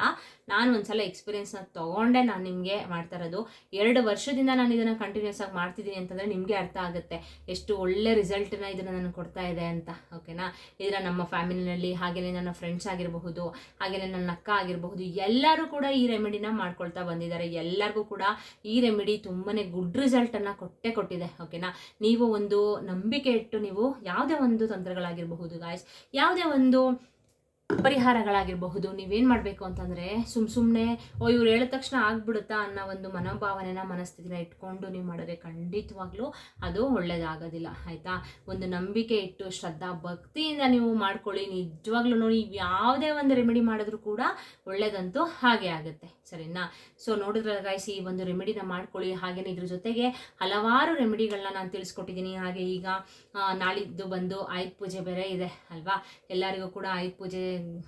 ನಾನು ಒಂದ್ಸಲ ಎಕ್ಸ್ಪೀರಿಯನ್ಸ್ನ ತೊಗೊಂಡೆ, ನಾನು ನಿಮಗೆ ಮಾಡ್ತಾ ಇರೋದು. ಎರಡು ವರ್ಷದಿಂದ ನಾನು ಇದನ್ನು ಕಂಟಿನ್ಯೂಸ್ ಆಗಿ ಮಾಡ್ತಿದ್ದೀನಿ ಅಂತಂದರೆ ನಿಮಗೆ ಅರ್ಥ ಆಗುತ್ತೆ. ಎಷ್ಟು ಒಳ್ಳೆ ರಿಸಲ್ಟನ್ನ ಇದನ್ನು ನಾನು ಕೊಡ್ತಾ ಇದೆ ಅಂತ ಓಕೆನಾ ಇದರ ನಮ್ಮ ಫ್ಯಾಮಿಲಿನಲ್ಲಿ ಹಾಗೆಯೇ ನನ್ನ ಫ್ರೆಂಡ್ಸ್ ಆಗಿರಬಹುದು ಹಾಗೆಯೇ ನನ್ನ ಅಕ್ಕ ಆಗಿರಬಹುದು, ಎಲ್ಲರೂ ಕೂಡ ಈ ರೆಮಿಡಿನ ಮಾಡ್ಕೊಳ್ತಾ ಬಂದಿದ್ದಾರೆ. ಎಲ್ಲರಿಗೂ ಕೂಡ ಈ ರೆಮಿಡಿ ತುಂಬಾ ಗುಡ್ ರಿಸಲ್ಟನ್ನು ಕೊಟ್ಟೆ ಕೊಟ್ಟಿದೆ ಓಕೆನಾ ನೀವು ಒಂದು ನಂಬಿಕೆ ಇಟ್ಟು ನೀವು ಯಾವುದೇ ಒಂದು ತಂತ್ರಗಳಾಗಿರಬಹುದು ಗಾಯ್ಸ್ ಯಾವುದೇ ಒಂದು ಪರಿಹಾರಗಳಾಗಿರಬಹುದು. ನೀವೇನು ಮಾಡಬೇಕು ಅಂತಂದರೆ ಸುಮ್ಮ ಸುಮ್ಮನೆ ಓ, ಇವ್ರು ಹೇಳಿದ ತಕ್ಷಣ ಆಗ್ಬಿಡುತ್ತಾ ಅನ್ನೋ ಒಂದು ಮನೋಭಾವನೆನ ಮನಸ್ಥಿತಿನ ಇಟ್ಕೊಂಡು ನೀವು ಮಾಡಿದ್ರೆ ಖಂಡಿತವಾಗ್ಲೂ ಅದು ಒಳ್ಳೇದಾಗೋದಿಲ್ಲ, ಆಯಿತಾ? ಒಂದು ನಂಬಿಕೆ ಇಟ್ಟು ಶ್ರದ್ಧಾ, ಭಕ್ತಿಯಿಂದ ನೀವು ಮಾಡ್ಕೊಳ್ಳಿ. ನಿಜವಾಗ್ಲೂ ನೋಡಿ ಯಾವುದೇ ಒಂದು ರೆಮಿಡಿ ಮಾಡಿದ್ರು ಕೂಡ ಒಳ್ಳೇದಂತೂ ಹಾಗೆ ಆಗುತ್ತೆ, ಸರಿನಾ? ಸೊ, ನೋಡಿದ್ರೆ ಗಾಯ್ಸ್ ಈ ಒಂದು ರೆಮಿಡಿನ ಮಾಡ್ಕೊಳ್ಳಿ. ಹಾಗೆಯೇ ಇದ್ರ ಜೊತೆಗೆ ಹಲವಾರು ರೆಮಿಡಿಗಳನ್ನ ನಾನು ತಿಳಿಸ್ಕೊಟ್ಟಿದ್ದೀನಿ. ಹಾಗೆ ಈಗ ನಾಳಿದ್ದು ಬಂದು ಆಯುಧ ಪೂಜೆ ಬೇರೆ ಇದೆ, ಅಲ್ವಾ? ಎಲ್ಲರಿಗೂ ಕೂಡ ಆಯುಧ ಪೂಜೆ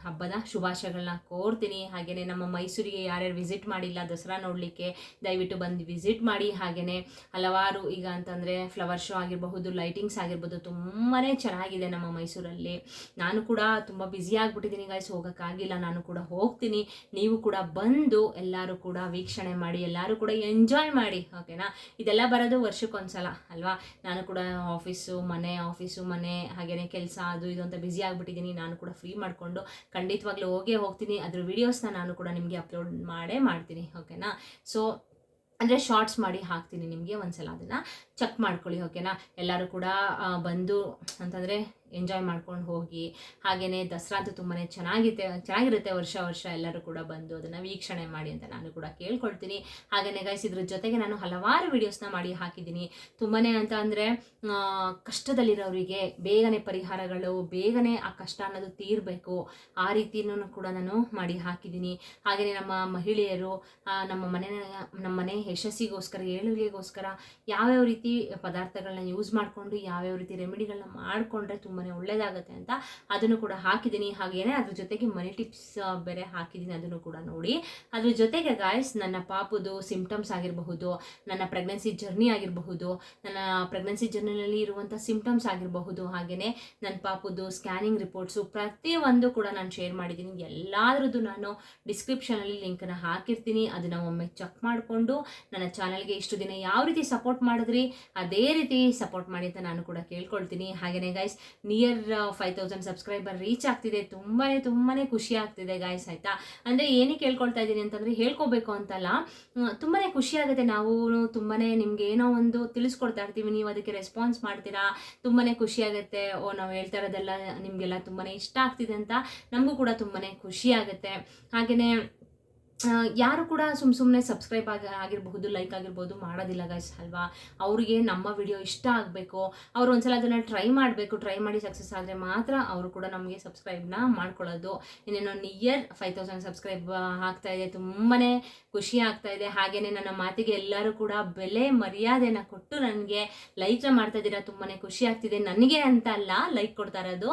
ಹಬ್ಬದ ಶುಭಾಶಯಗಳನ್ನ ಕೋರ್ತೀನಿ. ಹಾಗೆಯೇ ನಮ್ಮ ಮೈಸೂರಿಗೆ ಯಾರ್ಯಾರು ವಿಸಿಟ್ ಮಾಡಿಲ್ಲ, ದಸರಾ ನೋಡಲಿಕ್ಕೆ ದಯವಿಟ್ಟು ಬಂದು ವಿಸಿಟ್ ಮಾಡಿ. ಹಾಗೆಯೇ ಹಲವಾರು ಈಗ ಅಂತಂದರೆ ಫ್ಲವರ್ ಶೋ ಆಗಿರಬಹುದು ಲೈಟಿಂಗ್ಸ್ ಆಗಿರ್ಬೋದು ತುಂಬಾ ಚೆನ್ನಾಗಿದೆ ನಮ್ಮ ಮೈಸೂರಲ್ಲಿ. ನಾನು ಕೂಡ ತುಂಬ ಬ್ಯುಸಿ ಆಗಿಬಿಟ್ಟಿದ್ದೀನಿ ಗಾಯ್ಸ್ ಹೋಗೋಕ್ಕಾಗಿಲ್ಲ. ನಾನು ಕೂಡ ಹೋಗ್ತೀನಿ. ನೀವು ಕೂಡ ಬಂದು ಎಲ್ಲರೂ ಕೂಡ ವೀಕ್ಷಣೆ ಮಾಡಿ, ಎಲ್ಲರೂ ಕೂಡ ಎಂಜಾಯ್ ಮಾಡಿ ಓಕೆನಾ ಇದೆಲ್ಲ ಬರೋದು ವರ್ಷಕ್ಕೊಂದ್ಸಲ, ಅಲ್ವಾ? ನಾನು ಕೂಡ ಆಫೀಸು ಮನೆ ಆಫೀಸು ಮನೆ ಹಾಗೆಯೇ ಕೆಲಸ, ಅದು ಇದು ಅಂತ ಬ್ಯುಸಿ ಆಗಿಬಿಟ್ಟಿದ್ದೀನಿ. ನಾನು ಕೂಡ ಫ್ರೀ ಮಾಡಿಕೊಂಡು ಖಂಡಿತವಾಗ್ಲೂ ಹೋಗೇ ಹೋಗ್ತೀನಿ. ಅದ್ರ ವಿಡಿಯೋಸ್ನ ನಾನು ಕೂಡ ನಿಮಗೆ ಅಪ್ಲೋಡ್ ಮಾಡೇ ಮಾಡ್ತೀನಿ ಓಕೆನಾ ಸೊ ಅಂದರೆ ಶಾರ್ಟ್ಸ್ ಮಾಡಿ ಹಾಕ್ತೀನಿ ನಿಮಗೆ ಒಂದ್ಸಲ ಅದನ್ನು. ಚೆಕ್ ಮಾಡ್ಕೊಳ್ಳಿ ಓಕೆನಾ ಎಲ್ಲರೂ ಕೂಡ ಬಂದು ಅಂತಂದರೆ ಎಂಜಾಯ್ ಮಾಡ್ಕೊಂಡು ಹೋಗಿ ಹಾಗೆಯೇ ದಸರಾ ಅಂತೂ ತುಂಬಾ ಚೆನ್ನಾಗಿದೆ ಚೆನ್ನಾಗಿರುತ್ತೆ ವರ್ಷ ವರ್ಷ ಎಲ್ಲರೂ ಕೂಡ ಬಂದು ಅದನ್ನು ವೀಕ್ಷಣೆ ಮಾಡಿ ಅಂತ ನಾನು ಕೂಡ ಕೇಳ್ಕೊಳ್ತೀನಿ. ಹಾಗೆಯೇ ಗೈಸ್ ಇದ್ರ ಜೊತೆಗೆ ನಾನು ಹಲವಾರು ವೀಡಿಯೋಸ್ನ ಮಾಡಿ ಹಾಕಿದ್ದೀನಿ. ತುಂಬಾ ಅಂತ ಅಂದರೆ ಕಷ್ಟದಲ್ಲಿರೋರಿಗೆ ಬೇಗನೆ ಪರಿಹಾರಗಳು, ಬೇಗನೆ ಆ ಕಷ್ಟ ಅನ್ನೋದು ತೀರಬೇಕು. ಆ ರೀತಿನೂ ಕೂಡ ನಾನು ಮಾಡಿ ಹಾಕಿದ್ದೀನಿ. ಹಾಗೆಯೇ ನಮ್ಮ ಮಹಿಳೆಯರು ನಮ್ಮ ಮನೆ ನಮ್ಮ ಮನೆ ಯಶಸ್ಸಿಗೋಸ್ಕರ ಏಳುಗೆಗೋಸ್ಕರ ಯಾವ್ಯಾವ ರೀತಿ ಪದಾರ್ಥಗಳನ್ನ ಯೂಸ್ ಮಾಡಿಕೊಂಡು ಯಾವ್ಯಾವ ರೀತಿ ರೆಮಿಡಿಗಳನ್ನ ಮಾಡಿಕೊಂಡ್ರೆ ತುಂಬಾ ಒಳ್ಳೇದಾಗುತ್ತೆ ಅಂತ ಅದನ್ನು ಕೂಡ ಹಾಕಿದ್ದೀನಿ. ಹಾಗೇನೆ ಅದ್ರ ಜೊತೆಗೆ ಮನಿ ಟಿಪ್ಸ್ ಬೇರೆ ಹಾಕಿದ್ದೀನಿ ಅದನ್ನು ಕೂಡ ನೋಡಿ. ಅದ್ರ ಜೊತೆಗೆ ಗಾಯ್ಸ್ ನನ್ನ ಪಾಪುದು ಸಿಂಪ್ಟಮ್ಸ್ ಆಗಿರಬಹುದು, ನನ್ನ ಪ್ರೆಗ್ನೆನ್ಸಿ ಜರ್ನಿ ಆಗಿರಬಹುದು, ನನ್ನ ಪ್ರೆಗ್ನೆನ್ಸಿ ಜರ್ನಿನಲ್ಲಿ ಇರುವಂಥ ಸಿಂಪ್ಟಮ್ಸ್ ಆಗಿರಬಹುದು ಹಾಗೆಯೇ ನನ್ನ ಪಾಪುದು ಸ್ಕ್ಯಾನಿಂಗ್ ರಿಪೋರ್ಟ್ಸು ಪ್ರತಿಯೊಂದು ಕೂಡ ನಾನು ಶೇರ್ ಮಾಡಿದ್ದೀನಿ. ಎಲ್ಲಾದ್ರದ್ದು ನಾನು ಡಿಸ್ಕ್ರಿಪ್ಷನಲ್ಲಿ ಲಿಂಕನ್ನು ಹಾಕಿರ್ತೀನಿ. ಅದನ್ನು ಒಮ್ಮೆ ಚೆಕ್ ಮಾಡಿಕೊಂಡು ನನ್ನ ಚಾನಲ್ಗೆ ಇಷ್ಟು ದಿನ ಯಾವ ರೀತಿ ಸಪೋರ್ಟ್ ಮಾಡಿದ್ರಿ? ಅದೇ ರೀತಿ ಸಪೋರ್ಟ್ ಮಾಡಿ ಅಂತ ನಾನು ಕೂಡ ಕೇಳ್ಕೊಳ್ತೀನಿ. ಹಾಗೆಯೇ guys near five thousand subscriber reach ಆಗ್ತಿದೆ. ತುಂಬಾ ತುಂಬಾ ಖುಷಿ ಆಗ್ತಿದೆ ಗಾಯ್ಸ್ ಆಯಿತಾ? ಅಂದರೆ ಏನೇ ಕೇಳ್ಕೊಳ್ತಾ ಇದ್ದೀನಿ ಅಂತಂದರೆ ಹೇಳ್ಕೋಬೇಕು ಅಂತಲ್ಲ. ತುಂಬಾ ಖುಷಿ ಆಗುತ್ತೆ. ನಾವು ತುಂಬಾ ನಿಮ್ಗೆ ಏನೋ ಒಂದು ತಿಳಿಸ್ಕೊಡ್ತಾ ಇರ್ತೀವಿ. ನೀವು ಅದಕ್ಕೆ ರೆಸ್ಪಾನ್ಸ್ ಮಾಡ್ತೀರಾ? ತುಂಬಾ ಖುಷಿ ಆಗುತ್ತೆ. ಓ, ನಾವು ಹೇಳ್ತಾ ಇರೋದೆಲ್ಲ ನಿಮಗೆಲ್ಲ ತುಂಬಾ ಇಷ್ಟ ಆಗ್ತಿದೆ ಅಂತ ನಮಗೂ ಕೂಡ ತುಂಬಾ ಖುಷಿ ಆಗುತ್ತೆ. ಹಾಗೆಯೇ ಯಾರು ಕೂಡ ಸುಮ್ಮ ಸುಮ್ಮನೆ ಸಬ್ಸ್ಕ್ರೈಬ್ ಆಗಿ ಆಗಿರಬಹುದು ಲೈಕ್ ಆಗಿರ್ಬೋದು ಮಾಡೋದಿಲ್ಲ ಗೈಸ್ ಅಲ್ವಾ? ಅವ್ರಿಗೆ ನಮ್ಮ ವಿಡಿಯೋ ಇಷ್ಟ ಆಗಬೇಕು. ಅವ್ರು ಒಂದ್ಸಲ ಅದನ್ನು ಟ್ರೈ ಮಾಡಬೇಕು ಟ್ರೈ ಮಾಡಿ ಸಕ್ಸಸ್ ಆದರೆ ಮಾತ್ರ ಅವರು ಕೂಡ ನಮಗೆ ಸಬ್ಸ್ಕ್ರೈಬ್ನ ಮಾಡ್ಕೊಳ್ಳೋದು. ಇನ್ನೇನೋ ನಿಯರ್ ಫೈವ್ ತೌಸಂಡ್ ಸಬ್ಸ್ಕ್ರೈಬ್ ಆಗ್ತಾ ಇದೆ ತುಂಬಾ ಖುಷಿ ಆಗ್ತಾ ಇದೆ. ಹಾಗೆಯೇ ನನ್ನ ಮಾತಿಗೆ ಎಲ್ಲರೂ ಕೂಡ ಬೆಲೆ ಮರ್ಯಾದೆನ ಕೊಟ್ಟು ನನಗೆ ಲೈಕ್ನ ಮಾಡ್ತಾ ಇದ್ದೀರಾ ತುಂಬಾ ಖುಷಿ ಆಗ್ತಿದೆ. ನನಗೆ ಅಂತ ಅಲ್ಲ ಲೈಕ್ ಕೊಡ್ತಾ ಇರೋದು.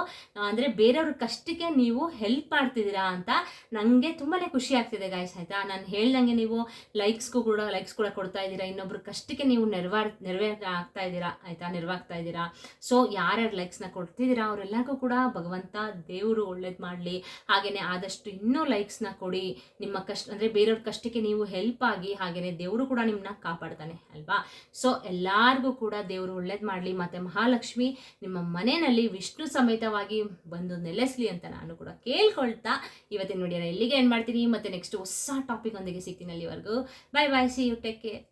ಅಂದರೆ ಬೇರೆಯವ್ರ ಕಷ್ಟಕ್ಕೆ ನೀವು ಹೆಲ್ಪ್ ಮಾಡ್ತಿದ್ದೀರಾ ಅಂತ ನನಗೆ ತುಂಬಾ ಖುಷಿ ಆಗ್ತಿದೆ ಗಾಯ್ಸ್ ಆಯಿತಾ? ನಾನು ಹೇಳ್ದಂಗೆ ನೀವು ಲೈಕ್ಸ್ಗೂ ಕೂಡ ಲೈಕ್ಸ್ ಕೂಡ ಕೊಡ್ತಾ ಇದ್ದೀರಾ. ಇನ್ನೊಬ್ರ ಕಷ್ಟಕ್ಕೆ ನೀವು ನೆರವಾರ್ ನೆರವೇ ಆಗ್ತಾ ಇದ್ದೀರಾ, ಆಯಿತಾ? ನೆರವಾಗ್ತಾ ಇದ್ದೀರಾ. ಸೊ ಯಾರ್ಯಾರು ಲೈಕ್ಸ್ನ ಕೊಡ್ತಿದ್ದೀರಾ, ಅವರೆಲ್ಲರಿಗೂ ಕೂಡ ಭಗವಂತ ದೇವರು ಒಳ್ಳೇದು ಮಾಡಲಿ. ಹಾಗೆಯೇ ಆದಷ್ಟು ಇನ್ನೂ ಲೈಕ್ಸ್ನ ಕೊಡಿ. ನಿಮ್ಮ ಕಷ್ಟ, ಅಂದರೆ ಬೇರೆಯವ್ರ ಕಷ್ಟಕ್ಕೆ ನೀವು ಹೆಲ್ಪ್ ಆಗಿ ಹಾಗೆಯೇ ದೇವರು ಕೂಡ ನಿಮ್ಮನ್ನ ಕಾಪಾಡ್ತಾನೆ, ಅಲ್ವಾ? ಸೊ ಎಲ್ಲರಿಗೂ ಕೂಡ ದೇವರು ಒಳ್ಳೇದು ಮಾಡಲಿ. ಮತ್ತು ಮಹಾಲಕ್ಷ್ಮಿ, ನಿಮ್ಮ ಮನೆಯಲ್ಲಿ ವಿಷ್ಣು ಸಮೇತವಾಗಿ ಬಂದು ನೆಲೆಸಲಿ ಅಂತ ನಾನು ಕೂಡ ಕೇಳ್ಕೊಳ್ತಾ ಇವತ್ತಿನ ನೋಡಿ ಇಲ್ಲಿಗೆ ಏನು ಮಾಡ್ತೀನಿ. ಮತ್ತು ನೆಕ್ಸ್ಟ್ ಹೊಸ ಟಾಪಿಕ್ ಒಂದಿಗೆ ಸಿಗ್ತೀನಿ ಅಲ್ಲಿವರೆಗೂ. Bye bye see you take care